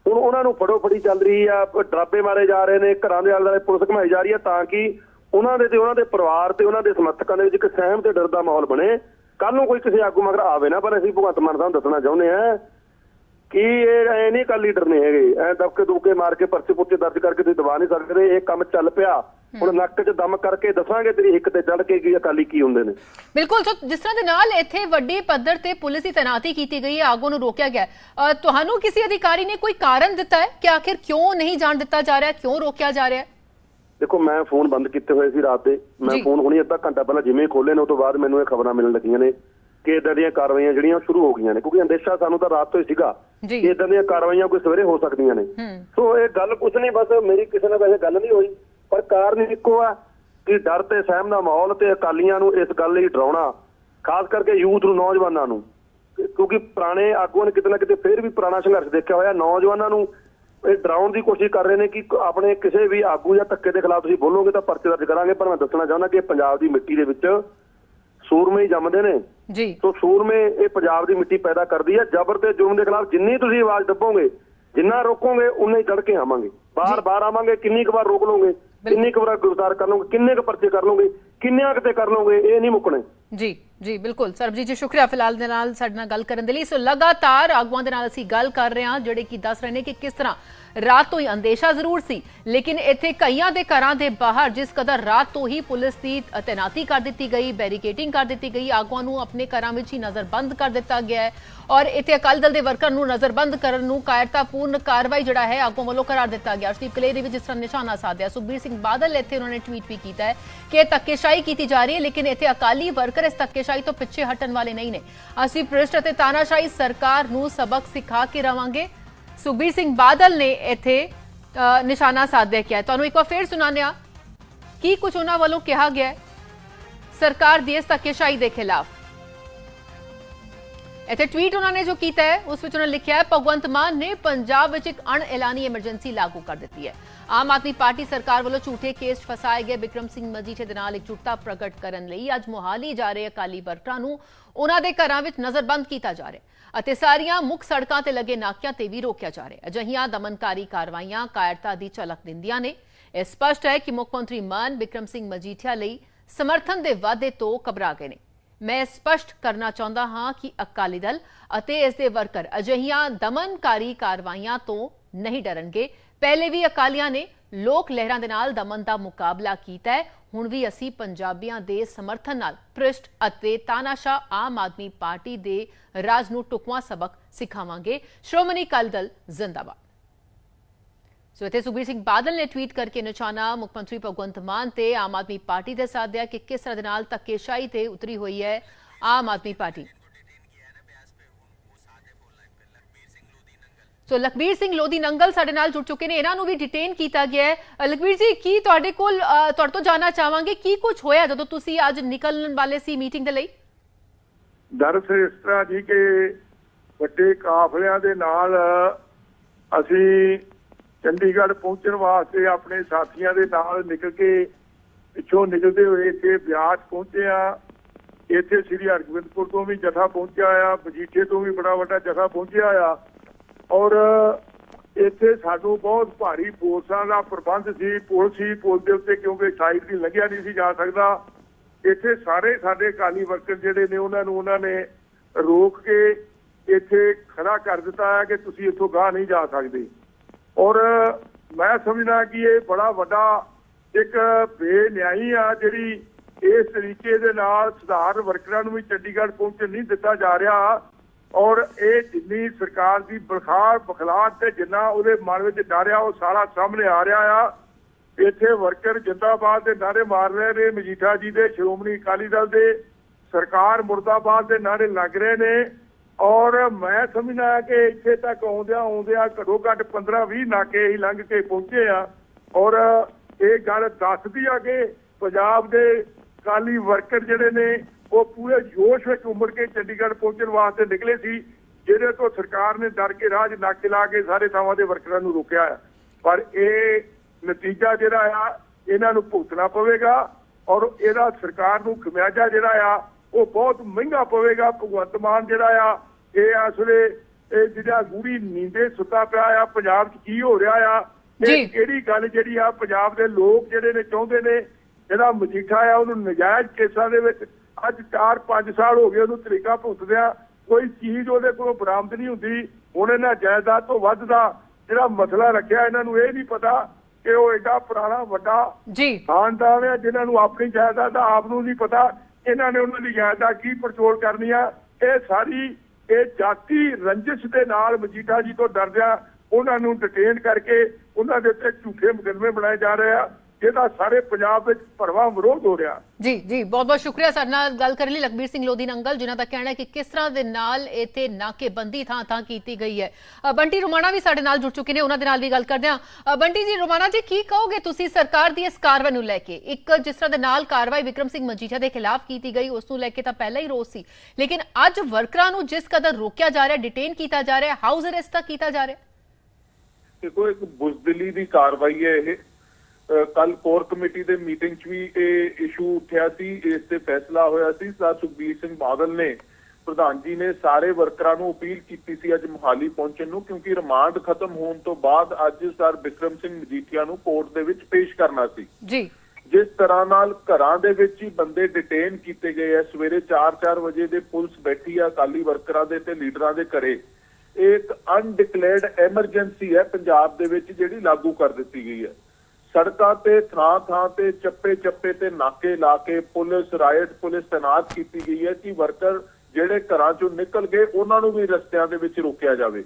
ਹੁਣ ਉਹਨਾਂ ਨੂੰ ਫੜੋ ਫੜੀ ਚੱਲ ਰਹੀ ਆ ਡਰਾਬੇ ਮਾਰੇ ਜਾ ਰਹੇ ਨੇ ਘਰਾਂ ਦੇ ਆਲੇ ਦੁਆਲੇ ਪੁਲਿਸ ਘਮਾਈ ਜਾ ਰਹੀ ਆ ਤਾਂ ਕਿ ਉਹਨਾਂ ਦੇ ਤੇ ਉਹਨਾਂ ਦੇ ਪਰਿਵਾਰ ਤੇ ਉਹਨਾਂ ਦੇ ਸਮਰਥਕਾਂ ਦੇ ਵਿੱਚ ਇੱਕ ਸਹਿਮ ਤੇ ਡਰ ਦਾ ਮਾਹੌਲ ਬਣੇ। ਕੱਲ ਨੂੰ ਕੋਈ ਕਿਸੇ ਆਗੂ ਮਗਰ ਆਵੇ ਨਾ ਪਰ ਅਸੀਂ ਭਗਵੰਤ ਮਾਨ ਸਾਹਿਬ ਦੱਸਣਾ ਚਾਹੁੰਦੇ ਆ ਕਿ ਇਹ ਐ ਨਹੀਂ ਕੱਲ ਲੀਡਰ ਨੇ ਹੈਗੇ। ਐ ਦਬਕੇ ਦੁਬਕੇ ਮਾਰ ਕੇ ਪਰਚੇ ਪੁੱਤੇ ਦਰਜ ਕਰਕੇ ਤੁਸੀਂ ਦਬਾ ਨਹੀਂ ਸਕਦੇ। ਇਹ ਕੰਮ ਚੱਲ ਪਿਆ। ਹੁਣ ਨੱਕ 'ਚ ਦਮ ਕਰਕੇ ਦੱਸਾਂਗੇ ਤੇਰੀ ਹਿੱਕ ਤੇ ਚੜ ਕੇ ਕੀ ਅਕਾਲੀ ਕੀ ਹੁੰਦੇ ਨੇ। ਬਿਲਕੁਲ ਸੋ ਜਿਸ ਤਰ੍ਹਾਂ ਦੇ ਨਾਲ ਇੱਥੇ ਵੱਡੀ ਪੱਧਰ ਤੇ ਪੁਲਿਸ ਦੀ ਤੈਨਾਤੀ ਕੀਤੀ ਗਈ ਹੈ ਆਗੂ ਨੂੰ ਰੋਕਿਆ ਗਿਆ ਤੁਹਾਨੂੰ ਕਿਸੇ ਅਧਿਕਾਰੀ ਨੇ ਕੋਈ ਕਾਰਨ ਦਿੱਤਾ ਹੈ ਕਿ ਆਖਿਰ ਕਿਉਂ ਨਹੀਂ ਜਾਣ ਦਿੱਤਾ ਜਾ ਰਿਹਾ ਕਿਉਂ ਰੋਕਿਆ ਜਾ ਰਿਹਾ ਹੈ? ਦੇਖੋ ਮੈਂ ਫੋਨ ਬੰਦ ਕੀਤੇ ਹੋਏ ਸੀ ਰਾਤ ਦੇ। ਮੈਂ। ਫੋਨ ਹੁਣੀ ਅੱਧਾ ਘੰਟਾ ਪਹਿਲਾਂ ਜਿਵੇਂ ਖੋਲੇ ਨੇ ਉਸ ਤੋਂ ਬਾਅਦ ਮੈਨੂੰ ਇਹ ਖਬਰਾਂ ਮਿਲਣ ਲੱਗੀਆਂ ਨੇ ਕਿ ਇਦਾਂ ਦੀਆਂ ਕਾਰਵਾਈਆਂ ਜਿਹੜੀਆਂ ਸ਼ੁਰੂ ਹੋ ਗਈਆਂ ਨੇ। ਕਿਉਂਕਿ ਅੰਦੇਸ਼ਾ ਸਾਨੂੰ ਤਾਂ ਰਾਤ ਤੋਂ ਹੀ ਸੀਗਾ। ਕਿ ਇਦਾਂ ਦੀਆਂ ਕਾਰਵਾਈਆਂ ਕੋਈ ਸਵੇਰੇ ਹੋ ਸਕਦੀਆਂ ਨੇ। ਸੋ ਇਹ ਗੱਲ ਕੁਝ ਨਹੀਂ ਬਸ ਮੇਰੀ ਕਿਸੇ ਨਾਲ ਵੈਸੇ ਗੱਲ ਨਹੀਂ ਹੋਈ। ਪਰ ਕਾਰਨ ਇੱਕੋ ਆ ਕਿ ਡਰ ਤੇ ਸਹਿਮ ਦਾ ਮਾਹੌਲ ਤੇ ਅਕਾਲੀਆਂ ਨੂੰ ਇਸ ਗੱਲ ਲਈ ਡਰਾਉਣਾ ਖਾਸ ਕਰਕੇ ਯੂਥ ਨੂੰ ਨੌਜਵਾਨਾਂ ਨੂੰ। ਕਿਉਂਕਿ ਪੁਰਾਣੇ ਆਗੂਆਂ ਨੇ ਕਿਤੇ ਨਾ ਕਿਤੇ ਫੇਰ ਵੀ ਪੁਰਾਣਾ ਸੰਘਰਸ਼ ਦੇਖਿਆ ਹੋਇਆ। ਨੌਜਵਾਨਾਂ ਨੂੰ ਇਹ ਡਰਾਉਣ ਦੀ ਕੋਸ਼ਿਸ਼ ਕਰ ਰਹੇ ਨੇ ਕਿ ਆਪਣੇ ਕਿਸੇ ਵੀ ਆਗੂ ਜਾਂ ਧੱਕੇ ਦੇ ਖਿਲਾਫ ਤੁਸੀਂ ਬੋਲੋਗੇ ਤਾਂ ਪਰਚੇ ਦਰਜ ਕਰਾਂਗੇ ਪਰ ਮੈਂ ਦੱਸਣਾ ਚਾਹੁੰਦਾ ਕਿ ਪੰਜਾਬ ਦੀ ਮਿੱਟੀ ਦੇ ਵਿੱਚ ਸੂਰਮੇ ਹੀ ਜੰਮਦੇ ਨੇ। ਜੀ। ਸੋ ਸੂਰਮੇ ਇਹ ਪੰਜਾਬ ਦੀ ਮਿੱਟੀ ਪੈਦਾ ਕਰਦੀ ਹੈ। ਜ਼ਬਰ ਤੇ ਜ਼ੁਲਮ ਦੇ ਖਿਲਾਫ ਜਿੰਨੀ ਤੁਸੀਂ ਆਵਾਜ਼ ਦੱਬੋਗੇ ਜਿੰਨਾ ਰੋਕੋਗੇ ਉਨਾ ਹੀ ਚੜ ਕੇ ਆਵਾਂਗੇ ਬਾਰ-ਬਾਰ ਆਵਾਂਗੇ ਕਿੰਨੀ ਕੁ ਵਾਰ ਰੋਕ ਲਓਗੇ ਕਿੰਨੀ ਕੁ ਵਾਰ ਗ੍ਰਿਫਤਾਰ ਕਰ ਲਓਗੇ ਕਿੰਨੇ ਕੁ ਪਰਚੇ ਕਰ ਲਓਗੇ ਕਿੰਨਿਆਂ ਕਿਤੇ ਕਰ ਲਓਗੇ ਇਹ ਨਹੀਂ ਮੁੱਕਣੇ। ਜੀ। ਜੀ, ਬਿਲਕੁਲ। ਸਰਬਜੀਤ ਜੀ, ਸ਼ੁਕਰੀਆ ਫਿਲਹਾਲ ਦੇ ਨਾਲ ਸਾਡੇ ਨਾਲ ਗੱਲ ਕਰਨ ਦੇ ਲਈ। ਸੋ ਲਗਾਤਾਰ ਆਗੂਆਂ ਦੇ ਨਾਲ ਅਸੀਂ ਗੱਲ ਕਰ ਰਹੇ ਹਾਂ, ਜਿਹੜੇ ਕਿ ਦੱਸ ਰਹੇ ਨੇ ਕਿ ਕਿਸ ਤਰ੍ਹਾਂ ਰਾਤ ਤੋਂ ਹੀ ਅੰਦੇਸ਼ਾ ਜ਼ਰੂਰ ਸੀ। ਲੇਕਿਨ ਇੱਥੇ ਕਈਆਂ ਦੇ ਘਰਾਂ ਦੇ ਬਾਹਰ, ਜਿਸ ਕਦਰ ਰਾਤ ਤੋਂ ਹੀ ਪੁਲਿਸ ਦੀ ਤੈਨਾਤੀ ਕਰ ਦਿੱਤੀ ਗਈ ਬੈਰੀਕੇਡਿੰਗ ਕਰ ਦਿੱਤੀ ਗਈ, ਆਗੂਆਂ ਨੂੰ ਆਪਣੇ ਘਰਾਂ ਵਿੱਚ ਹੀ ਨਜ਼ਰਬੰਦ ਕਰ ਦਿੱਤਾ ਗਿਆ ਹੈ। ਔਰ ਇੱਥੇ ਅਕਾਲੀ ਦਲ ਦੇ ਵਰਕਰ ਨੂੰ ਨਜ਼ਰਬੰਦ ਕਰਨ ਨੂੰ ਕਾਇਰਤਾਪੂਰਨ ਕਾਰਵਾਈ ਜਿਹੜਾ ਹੈ, ਆਗੂਆਂ ਵੱਲੋਂ ਕਰਾਰ ਦਿੱਤਾ ਗਿਆ। ਅਰਸ਼ਦੀਪ ਕਲੇਰੀ ਵੀ ਜਿਸ ਤਰ੍ਹਾਂ ਨਿਸ਼ਾਨਾ ਸਾਧਿਆ। ਸੁਖਬੀਰ ਸਿੰਘ ਬਾਦਲ ਇੱਥੇ ਉਹਨਾਂ ਨੇ ਟਵੀਟ ਵੀ ਕੀਤਾ ਹੈ ਕਿ ਇਹ ਧੱਕੇਸ਼ਾਹੀ ਕੀਤੀ ਜਾ ਰਹੀ ਹੈ, ਲੇਕਿਨ ਇੱਥੇ ਅਕਾਲੀ ਵਰਕਰ ਇਸ ਧੱਕੇਸ਼ਾਹੀ ਤੋਂ ਪਿੱਛੇ ਹਟਣ ਵਾਲੇ ਨਹੀਂ ਨੇ। ਅਸੀਂ ਭ੍ਰਿਸ਼ਟ ਅਤੇ ਤਾਨਾਸ਼ਾਹੀ ਸਰਕਾਰ ਨੂੰ ਸਬਕ ਸਿਖਾ ਕੇ ਰਵਾਂਗੇ। ਸੁਖਬੀਰ ਸਿੰਘ ਬਾਦਲ ਨੇ ਇੱਥੇ ਅ, ਨਿਸ਼ਾਨਾ ਸਾਧਿਆ ਕਿਹਾ ਤੁਹਾਨੂੰ ਇੱਕ ਵਾਰ ਫੇਰ ਸੁਣਾਉਂਦੇ ਹਾਂ। ਕੀ ਕੁਝ ਉਹਨਾਂ ਵੱਲੋਂ ਕਿਹਾ ਗਿਆ ਸਰਕਾਰ ਦੀ ਇਸ ਧੱਕੇਸ਼ਾਹੀ ਦੇ ਖਿਲਾਫ। ਇੱਥੇ ਟਵੀਟ ਉਹਨਾਂ ਨੇ ਜੋ ਕੀਤਾ ਹੈ, ਉਸ ਵਿੱਚ ਉਹਨਾਂ ਨੇ ਲਿਖਿਆ ਹੈ, ਭਗਵੰਤ ਮਾਨ ਨੇ ਪੰਜਾਬ ਵਿੱਚ ਇੱਕ ਅਣ ਐਮਰਜੈਂਸੀ ਲਾਗੂ ਕਰ ਦਿੱਤੀ ਹੈ। ਆਮ ਆਦਮੀ ਪਾਰਟੀ ਸਰਕਾਰ ਵੱਲੋਂ ਝੂਠੇ ਕੇਸ ਫਸਾਏ ਗਏ ਬਿਕਰਮ ਸਿੰਘ ਮਜੀਠੇ ਦੇ ਨਾਲ ਇਕਜੁੱਟਤਾ ਪ੍ਰਗਟ ਕਰਨ ਲਈ ਅੱਜ ਮੋਹਾਲੀ ਜਾ ਰਹੇ ਅਕਾਲੀ ਵਰਕਰਾਂ ਨੂੰ ਉਹਨਾਂ ਦੇ ਘਰਾਂ ਵਿੱਚ ਨਜ਼ਰਬੰਦ ਕੀਤਾ ਜਾ ਰਿਹਾ ਹੈ ਅਤੇ ਸਾਰੀਆਂ ਮੁੱਖ ਸੜਕਾਂ ਤੇ ਲੱਗੇ ਨਾਕਿਆਂ ਤੇ ਵੀ ਰੋਕਿਆ ਜਾ ਰਿਹਾ ਹੈ। ਅਜਿਹੀਆਂ ਦਮਨਕਾਰੀ ਕਾਰਵਾਈਆਂ ਕਾਇਰਤਾ ਦੀ ਝਲਕ ਦਿੰਦੀਆਂ ਨੇ। ਇਹ ਸਪਸ਼ਟ ਹੈ ਕਿ ਮੁੱਖ ਮੰਤਰੀ ਮਾਨ ਬਿਕਰਮ ਸਿੰਘ ਮਜੀਠੀਆ ਲਈ ਸਮਰਥਨ ਦੇ ਵਾਅਦੇ ਤੋਂ ਘਬਰਾ ਗਏ ਨੇ। ਮੈਂ ਸਪਸ਼ਟ ਕਰਨਾ ਚਾਹੁੰਦਾ ਹਾਂ ਕਿ ਅਕਾਲੀ ਦਲ ਅਤੇ ਇਸ ਦੇ ਵਰਕਰ ਅਜਿਹੀਆਂ ਦਮਨਕਾਰੀ ਕਾਰਵਾਈਆਂ ਤੋਂ ਨਹੀਂ ਡਰਨਗੇ। ਪਹਿਲੇ ਵੀ ਅਕਾਲੀਆਂ ਨੇ ਲੋਕ ਲਹਿਰਾਂ ਦੇ ਨਾਲ ਦਮਨ ਦਾ ਮੁਕਾਬਲਾ ਕੀਤਾ ਹੈ। ਹੁਣ ਵੀ ਅਸੀਂ ਪੰਜਾਬੀਆਂ ਦੇ ਸਮਰਥਨ ਨਾਲ ਭ੍ਰਿਸ਼ਟ ਅਤੇ ਤਾਨਾਸ਼ਾ ਆਮ ਆਦਮੀ ਪਾਰਟੀ ਦੇ ਰਾਜ ਨੂੰ ਟੁਕਵਾ ਸਬਕ ਸਿਖਾਵਾਂਗੇ। ਸ਼੍ਰੋਮਣੀ ਅਕਾਲੀ ਦਲ ਜ਼ਿੰਦਾਬਾਦ। ਸੋ ਇੱਥੇ ਸੁਖਬੀਰ ਸਿੰਘ ਬਾਦਲ ਨੇ ਟਵੀਟ ਕਰਕੇ ਨਿਸ਼ਾਨਾ ਮੁੱਖ ਮੰਤਰੀ ਭਗਵੰਤ ਮਾਨ ਤੇ ਆਮ ਆਦਮੀ ਪਾਰਟੀ ਦੇ ਸਾਧਿਆ ਕਿ ਕਿਸ ਤਰ੍ਹਾਂ ਦੇ ਨਾਲ ਧੱਕੇਸ਼ਾਹੀ ਤੇ ਉਤਰੀ ਹੋਈ ਹੈ ਆਮ ਆਦਮੀ ਪਾਰਟੀ। ਸੋ ਲਖਬੀਰ ਸਿੰਘ ਲੋਧੀ ਨੰਗਲ ਸਾਡੇ ਨਾਲ ਜੁੜ ਚੁੱਕੇ ਨੇ। ਇਹਨਾਂ ਨੂੰ ਵੀ ਡਿਟੇਨ ਕੀਤਾ ਗਿਆ ਹੈ। ਲਖਬੀਰ ਜੀ, ਕੀ ਤੁਹਾਡੇ ਕੋਲ ਤੁਹਾਡੇ ਤੋਂ ਜਾਨਣਾ ਚਾਹਾਂਗੇ ਕੀ ਕੁਝ ਹੋਇਆ ਜਦੋਂ ਤੁਸੀਂ ਅੱਜ ਨਿਕਲਣ ਵਾਲੇ ਸੀ ਮੀਟਿੰਗ ਦੇ ਲਈ? ਦਰਅਸਲ ਇਸ ਤਰ੍ਹਾਂ ਜੀ ਕਿ ਵੱਡੇ ਕਾਫਲਿਆਂ ਦੇ ਨਾਲ ਅਸੀਂ ਚੰਡੀਗੜ੍ਹ ਪਹੁੰਚਣ ਵਾਸਤੇ ਆਪਣੇ ਸਾਥੀਆਂ ਦੇ ਨਾਲ ਨਿਕਲ ਕੇ ਪਿੱਛੋਂ ਨਿਕਲਦੇ ਹੋਏ ਇੱਥੇ ਬਿਆਸ ਪਹੁੰਚਿਆ ਇੱਥੇ ਸ੍ਰੀ ਹਰਗੋਬਿੰਦਪੁਰ ਤੋਂ ਵੀ ਜਥਾ ਪਹੁੰਚਿਆ ਆ ਮਜੀਠੇ ਤੋਂ ਵੀ ਬੜਾ ਵੱਡਾ ਜਥਾ ਪਹੁੰਚਿਆ ਆ। ਔਰ ਇੱਥੇ ਸਾਨੂੰ ਬਹੁਤ ਭਾਰੀ ਫੋਰਸਾਂ ਦਾ ਪ੍ਰਬੰਧ ਸੀ, ਪੁਲਿਸ ਸੀ ਪੁਲਿਸ ਦੇ ਉੱਤੇ ਕਿਉਂਕਿ ਸਾਈਡ ਦੀ ਲੰਘਿਆ ਨਹੀਂ ਸੀ ਜਾ ਸਕਦਾ। ਇੱਥੇ ਸਾਰੇ ਸਾਡੇ ਅਕਾਲੀ ਵਰਕਰ ਜਿਹੜੇ ਨੇ, ਉਹਨਾਂ ਨੂੰ ਉਹਨਾਂ ਨੇ ਰੋਕ ਕੇ ਇੱਥੇ ਖੜਾ ਕਰ ਦਿੱਤਾ ਹੈ ਕਿ ਤੁਸੀਂ ਇੱਥੋਂ ਗਾਹ ਨਹੀਂ ਜਾ ਸਕਦੇ। ਔਰ ਮੈਂ ਸਮਝਦਾ ਕਿ ਇਹ ਬੜਾ ਵੱਡਾ ਇੱਕ ਬੇਨਿਆਈ ਆ ਜਿਹੜੀ ਇਸ ਤਰੀਕੇ ਦੇ ਨਾਲ ਸਧਾਰਨ ਵਰਕਰਾਂ ਨੂੰ ਵੀ ਚੰਡੀਗੜ੍ਹ ਪਹੁੰਚਣ ਨਹੀਂ ਦਿੱਤਾ ਜਾ ਰਿਹਾ ਔਰ ਇਹ ਜਿੰਨੀ ਸਰਕਾਰ ਦੀ ਬਖਾਰ ਬਖਲਾਤ ਤੇ ਜਿੰਨਾ ਉਹਦੇ ਮਨ ਵਿੱਚ ਡਰ ਉਹ ਸਾਰਾ ਸਾਹਮਣੇ ਆ ਰਿਹਾ ਆ। ਇੱਥੇ ਵਰਕਰ ਜਿੰਦਾਬਾਦ ਦੇ ਨਾਰੇ ਮਾਰ ਰਹੇ ਨੇ, ਮਜੀਠਾ ਜੀ ਦੇ, ਸ਼੍ਰੋਮਣੀ ਅਕਾਲੀ ਦਲ ਦੇ, ਸਰਕਾਰ ਮੁਰਦਾਬਾਦ ਦੇ ਨਾਰੇ ਲੱਗ ਰਹੇ ਨੇ। ਔਰ ਮੈਂ ਸਮਝਣਾ ਕਿ ਇੱਥੇ ਤੱਕ ਆਉਂਦਿਆਂ ਆਉਂਦਿਆਂ ਘੱਟੋ ਘੱਟ 15 20 ਨਾਕੇ ਹੀ ਲੰਘ ਕੇ ਪਹੁੰਚੇ ਆ। ਔਰ ਇਹ ਗੱਲ ਦੱਸਦੀ ਆ ਕਿ ਪੰਜਾਬ ਦੇ ਅਕਾਲੀ ਵਰਕਰ ਜਿਹੜੇ ਨੇ, ਉਹ ਪੂਰੇ ਜੋਸ਼ ਵਿੱਚ ਉਮੜ ਕੇ ਚੰਡੀਗੜ੍ਹ ਪਹੁੰਚਣ ਵਾਸਤੇ ਨਿਕਲੇ ਸੀ, ਜਿਹਦੇ ਤੋਂ ਸਰਕਾਰ ਨੇ ਡਰ ਕੇ ਰਾਜ ਨਾਕੇ ਲਾ ਕੇ ਸਾਰੇ ਥਾਵਾਂ ਦੇ ਵਰਕਰਾਂ ਨੂੰ ਰੋਕਿਆ ਆ। ਪਰ ਇਹ ਨਤੀਜਾ ਜਿਹੜਾ ਆ, ਇਹਨਾਂ ਨੂੰ ਭੁਗਤਣਾ ਪਵੇਗਾ ਔਰ ਇਹਦਾ ਸਰਕਾਰ ਨੂੰ ਖਮਿਆਜਾ ਜਿਹੜਾ ਆ ਉਹ ਬਹੁਤ ਮਹਿੰਗਾ ਪਵੇਗਾ। ਭਗਵੰਤ ਮਾਨ ਜਿਹੜਾ ਆ ਇਹ ਅਸਲੇ ਇਹ ਜਿਹੜਾ ਗੂੜੀ ਨੀਂਦੇ ਸੁੱਤਾ ਪਿਆ ਆ ਪੰਜਾਬ 'ਚ ਕੀ ਹੋ ਰਿਹਾ ਆ। ਇਹ ਕਿਹੜੀ ਗੱਲ ਜਿਹੜੀ ਆ ਪੰਜਾਬ ਦੇ ਲੋਕ ਜਿਹੜੇ ਨੇ ਚਾਹੁੰਦੇ ਨੇ ਜਿਹੜਾ ਮਜੀਠਾ ਆ ਉਹਨੂੰ ਨਜਾਇਜ਼ ਕੇਸਾਂ ਦੇ ਵਿੱਚ ਅੱਜ 4-5 ਸਾਲ ਹੋ ਗਏ ਉਹਨੂੰ ਤਰੀਕਾ ਭੁਗਤਦਿਆਂ ਕੋਈ ਚੀਜ਼ ਉਹਦੇ ਕੋਲੋਂ ਬਰਾਮਦ ਨਹੀਂ ਹੁੰਦੀ। ਹੁਣ ਇਹਨਾਂ ਜਾਇਦਾਦ ਤੋਂ ਵੱਧ ਦਾ ਜਿਹੜਾ ਮਸਲਾ ਰੱਖਿਆ ਇਹਨਾਂ ਨੂੰ ਇਹ ਨਹੀਂ ਪਤਾ ਕਿ ਉਹ ਐਡਾ ਪੁਰਾਣਾ ਵੱਡਾ ਜੀ। ਖਾਨਦਾਨ ਹੈ ਜਿਨ੍ਹਾਂ ਨੂੰ ਆਪਣੀ ਜਾਇਦਾਦ ਦਾ ਆਪ ਨੂੰ ਨਹੀਂ ਪਤਾ। ਇਹਨਾਂ ਨੇ ਉਹਨਾਂ ਦੀ ਜਾਇਦਾਦ ਕੀ ਪਰਚੋਲ ਕਰਨੀ ਆ ਇਹ ਸਾਰੀ, ਇਹ ਜਾਤੀ ਰੰਜਿਸ਼ ਦੇ ਨਾਲ ਮਜੀਠਾ ਜੀ ਤੋਂ ਡਰਦਿਆਂ ਉਹਨਾਂ ਨੂੰ ਡਿਟੇਨ ਕਰਕੇ ਉਹਨਾਂ ਦੇ ਉੱਤੇ ਝੂਠੇ ਮੁਕੱਦਮੇ ਬਣਾਏ ਜਾ ਰਹੇ ਆ। ਜਿਹਦਾ ਸਾਰੇ ਪੰਜਾਬ ਵਿੱਚ ਭਰਵਾਂ ਵਿਰੋਧ ਹੋ ਰਿਹਾ। ਜੀ ਜੀ ਬਹੁਤ ਬਹੁਤ ਸ਼ੁਕਰੀਆ ਸਾਡੇ ਨਾਲ ਗੱਲ ਕਰਨ ਲਈ ਲਖਬੀਰ ਸਿੰਘ ਲੋਧੀ ਨੰਗਲ ਜਿਨ੍ਹਾਂ ਦਾ ਕਹਿਣਾ ਹੈ ਕਿ ਕਿਸ ਤਰ੍ਹਾਂ ਦੇ ਨਾਲ ਇੱਥੇ ਨਾਕੇਬੰਦੀ ਥਾਂ ਥਾਂ ਕੀਤੀ ਗਈ ਹੈ। ਅ, ਬੰਟੀ ਰੋਮਾਣਾ ਵੀ ਸਾਡੇ ਨਾਲ ਜੁੜ ਚੁੱਕੇ ਨੇ ਉਹਨਾਂ ਦੇ ਨਾਲ ਵੀ ਗੱਲ ਕਰਦੇ ਹਾਂ। ਅ, ਬੰਟੀ ਜੀ ਰੋਮਾਣਾ ਜੀ ਕੀ ਕਹੋਗੇ ਤੁਸੀਂ ਸਰਕਾਰ ਦੀ ਇਸ ਕਾਰਵਾਈ ਨੂੰ ਲੈ ਕੇ? ਇੱਕ ਜਿਸ ਤਰ੍ਹਾਂ ਦੇ ਨਾਲ ਕਾਰਵਾਈ ਵਿਕਰਮ ਸਿੰਘ ਮਜੀਠੀਆ ਦੇ ਖਿਲਾਫ ਕੀਤੀ ਗਈ ਉਸ ਨੂੰ ਲੈ ਕੇ ਤਾਂ ਪਹਿਲਾਂ ਹੀ ਰੋਸ ਸੀ। ਲੇਕਿਨ ਅੱਜ ਵਰਕਰਾਂ ਨੂੰ ਜਿਸ ਕਦਰ ਰੋਕਿਆ ਜਾ ਰਿਹਾ ਡਿਟੇਨ ਕੀਤਾ ਜਾ ਰਿਹਾ ਹਾਊਸ ਅਰੈਸਟ ਤੱਕ ਕੀਤਾ ਜਾ ਰਿਹਾ। ਦੇਖੋ ਇੱਕ ਬੁਜ਼ਦਿਲੀ ਦੀ ਕਾਰਵਾਈ ਹੈ ਇਹ। ਕੱਲ ਕੋਰ ਕਮੇਟੀ ਦੇ ਮੀਟਿੰਗ 'ਚ ਵੀ ਇਹ ਇਸ਼ੂ ਉੱਠਿਆ ਸੀ ਇਸ ਤੇ ਫੈਸਲਾ ਹੋਇਆ ਸੀ। ਸਰ ਸੁਖਬੀਰ ਸਿੰਘ ਬਾਦਲ ਨੇ ਪ੍ਰਧਾਨ ਜੀ ਨੇ ਸਾਰੇ ਵਰਕਰਾਂ ਨੂੰ ਅਪੀਲ ਕੀਤੀ ਸੀ ਅੱਜ ਮੁਹਾਲੀ ਪਹੁੰਚਣ ਨੂੰ ਕਿਉਂਕਿ ਰਿਮਾਂਡ ਖਤਮ ਹੋਣ ਤੋਂ ਬਾਅਦ ਅੱਜ ਸਰ ਬਿਕਰਮ ਸਿੰਘ ਮਜੀਠੀਆ ਨੂੰ ਕੋਰਟ ਦੇ ਵਿੱਚ ਪੇਸ਼ ਕਰਨਾ ਸੀ। ਜੀ। ਜਿਸ ਤਰ੍ਹਾਂ ਨਾਲ ਘਰਾਂ ਦੇ ਵਿੱਚ ਹੀ ਬੰਦੇ ਡਿਟੇਨ ਕੀਤੇ ਗਏ ਆ। ਸਵੇਰੇ 4-4 ਵਜੇ ਦੇ ਪੁਲਿਸ ਬੈਠੀ ਆ ਅਕਾਲੀ ਵਰਕਰਾਂ ਦੇ ਤੇ ਲੀਡਰਾਂ ਦੇ ਘਰੇ। ਇਹ ਇੱਕ ਅਨਡਿਕਲੇਅਰਡ ਐਮਰਜੈਂਸੀ ਹੈ ਪੰਜਾਬ ਦੇ ਵਿੱਚ ਜਿਹੜੀ ਲਾਗੂ ਕਰ ਦਿੱਤੀ ਗਈ ਹੈ। ਸੜਕਾਂ ਤੇ, ਥਾਂ ਥਾਂ ਤੇ, ਚੱਪੇ ਚੱਪੇ ਤੇ ਨਾਕੇ ਲਾ ਕੇ ਪੁਲਿਸ, ਰਾਇਟ ਪੁਲਿਸ ਤੈਨਾਤ ਕੀਤੀ ਗਈ ਹੈ ਕਿ ਵਰਕਰ ਜਿਹੜੇ ਘਰਾਂ ਚੋਂ ਨਿਕਲ ਗਏ ਉਹਨਾਂ ਨੂੰ ਵੀ ਰਸਤਿਆਂ ਦੇ ਵਿੱਚ ਰੋਕਿਆ ਜਾਵੇ।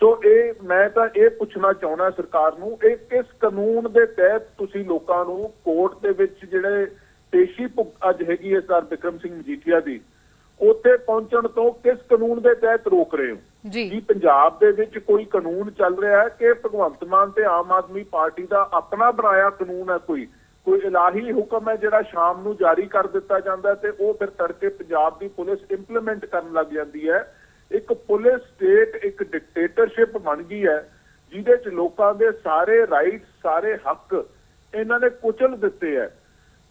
ਸੋ ਇਹ, ਮੈਂ ਤਾਂ ਇਹ ਪੁੱਛਣਾ ਚਾਹੁੰਦਾ ਸਰਕਾਰ ਨੂੰ, ਇਹ ਕਿਸ ਕਾਨੂੰਨ ਦੇ ਤਹਿਤ ਤੁਸੀਂ ਲੋਕਾਂ ਨੂੰ ਕੋਰਟ ਦੇ ਵਿੱਚ ਜਿਹੜੇ ਪੇਸ਼ੀ ਭੁਗ- ਅੱਜ ਹੈਗੀ ਹੈ ਸਰ ਬਿਕਰਮ ਸਿੰਘ ਮਜੀਠੀਆ ਦੀ, ਉੱਥੇ ਪਹੁੰਚਣ ਤੋਂ ਕਿਸ ਕਾਨੂੰਨ ਦੇ ਤਹਿਤ ਰੋਕ ਰਹੇ ਹੋ? ਜੀ। ਕੀ ਪੰਜਾਬ ਦੇ ਵਿੱਚ ਕੋਈ ਕਾਨੂੰਨ ਚੱਲ ਰਿਹਾ ਹੈ ਕਿ ਭਗਵੰਤ ਮਾਨ ਤੇ ਆਮ ਆਦਮੀ ਪਾਰਟੀ ਦਾ ਆਪਣਾ ਬਣਾਇਆ ਕਾਨੂੰਨ ਹੈ ਕੋਈ। ਕੋਈ ਇਲਾਹੀ ਹੁਕਮ ਹੈ ਜਿਹੜਾ ਸ਼ਾਮ ਨੂੰ ਜਾਰੀ ਕਰ ਦਿੱਤਾ ਜਾਂਦਾ ਤੇ ਉਹ ਫਿਰ ਤੜਕੇ ਪੰਜਾਬ ਦੀ ਪੁਲਿਸ ਇੰਪਲੀਮੈਂਟ ਕਰਨ ਲੱਗ ਜਾਂਦੀ ਹੈ। ਇੱਕ ਪੁਲਿਸ ਸਟੇਟ ਇੱਕ ਡਿਕਟੇਟਰਸ਼ਿਪ ਬਣ ਗਈ ਹੈ, ਜਿਹਦੇ ਚ ਲੋਕਾਂ ਦੇ ਸਾਰੇ ਰਾਈਟਸ ਸਾਰੇ ਹੱਕ ਇਹਨਾਂ ਨੇ ਕੁਚਲ ਦਿੱਤੇ ਹੈ।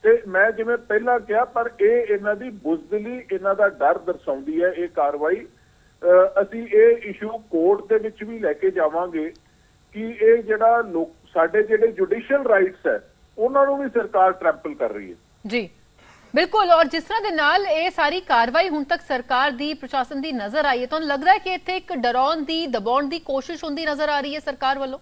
ਤੇ ਮੈਂ ਜਿਵੇਂ ਪਹਿਲਾਂ ਕਿਹਾ, ਪਰ ਇਹ ਇਹਨਾਂ ਦੀ ਬੁਜ਼ਦਲੀ, ਇਹਨਾਂ ਦਾ ਡਰ ਦਰਸਾਉਂਦੀ ਹੈ ਇਹ ਕਾਰਵਾਈ। ਅਸੀਂ ਇਹ ਇਸ਼ੂ ਕੋਰਟ ਦੇ ਵਿੱਚ ਵੀ ਲੈ ਕੇ ਜਾਵਾਂਗੇ ਕਿ ਇਹ ਜਿਹੜਾ ਲੋਕ ਸਾਡੇ ਜਿਹੜੇ ਜੁਡੀਸ਼ੀਅਲ ਰਾਈਟਸ ਹੈ ਉਹਨਾਂ ਨੂੰ ਵੀ ਸਰਕਾਰ ਟ੍ਰੈਂਪਲ ਕਰ ਰਹੀ ਹੈ। ਜੀ। ਬਿਲਕੁਲ ਔਰ ਜਿਸ ਤਰ੍ਹਾਂ ਦੇ ਨਾਲ ਇਹ ਸਾਰੀ ਕਾਰਵਾਈ ਹੁਣ ਤੱਕ ਸਰਕਾਰ ਦੀ ਪ੍ਰਸ਼ਾਸਨ ਦੀ ਨਜ਼ਰ ਆਈ ਹੈ ਤੁਹਾਨੂੰ ਲੱਗਦਾ ਹੈ ਕਿ ਇੱਥੇ ਇੱਕ ਡਰਾਉਣ ਦੀ ਦਬਾਉਣ ਦੀ ਕੋਸ਼ਿਸ਼ ਹੁੰਦੀ ਨਜ਼ਰ ਆ ਰਹੀ ਹੈ ਸਰਕਾਰ ਵੱਲੋਂ?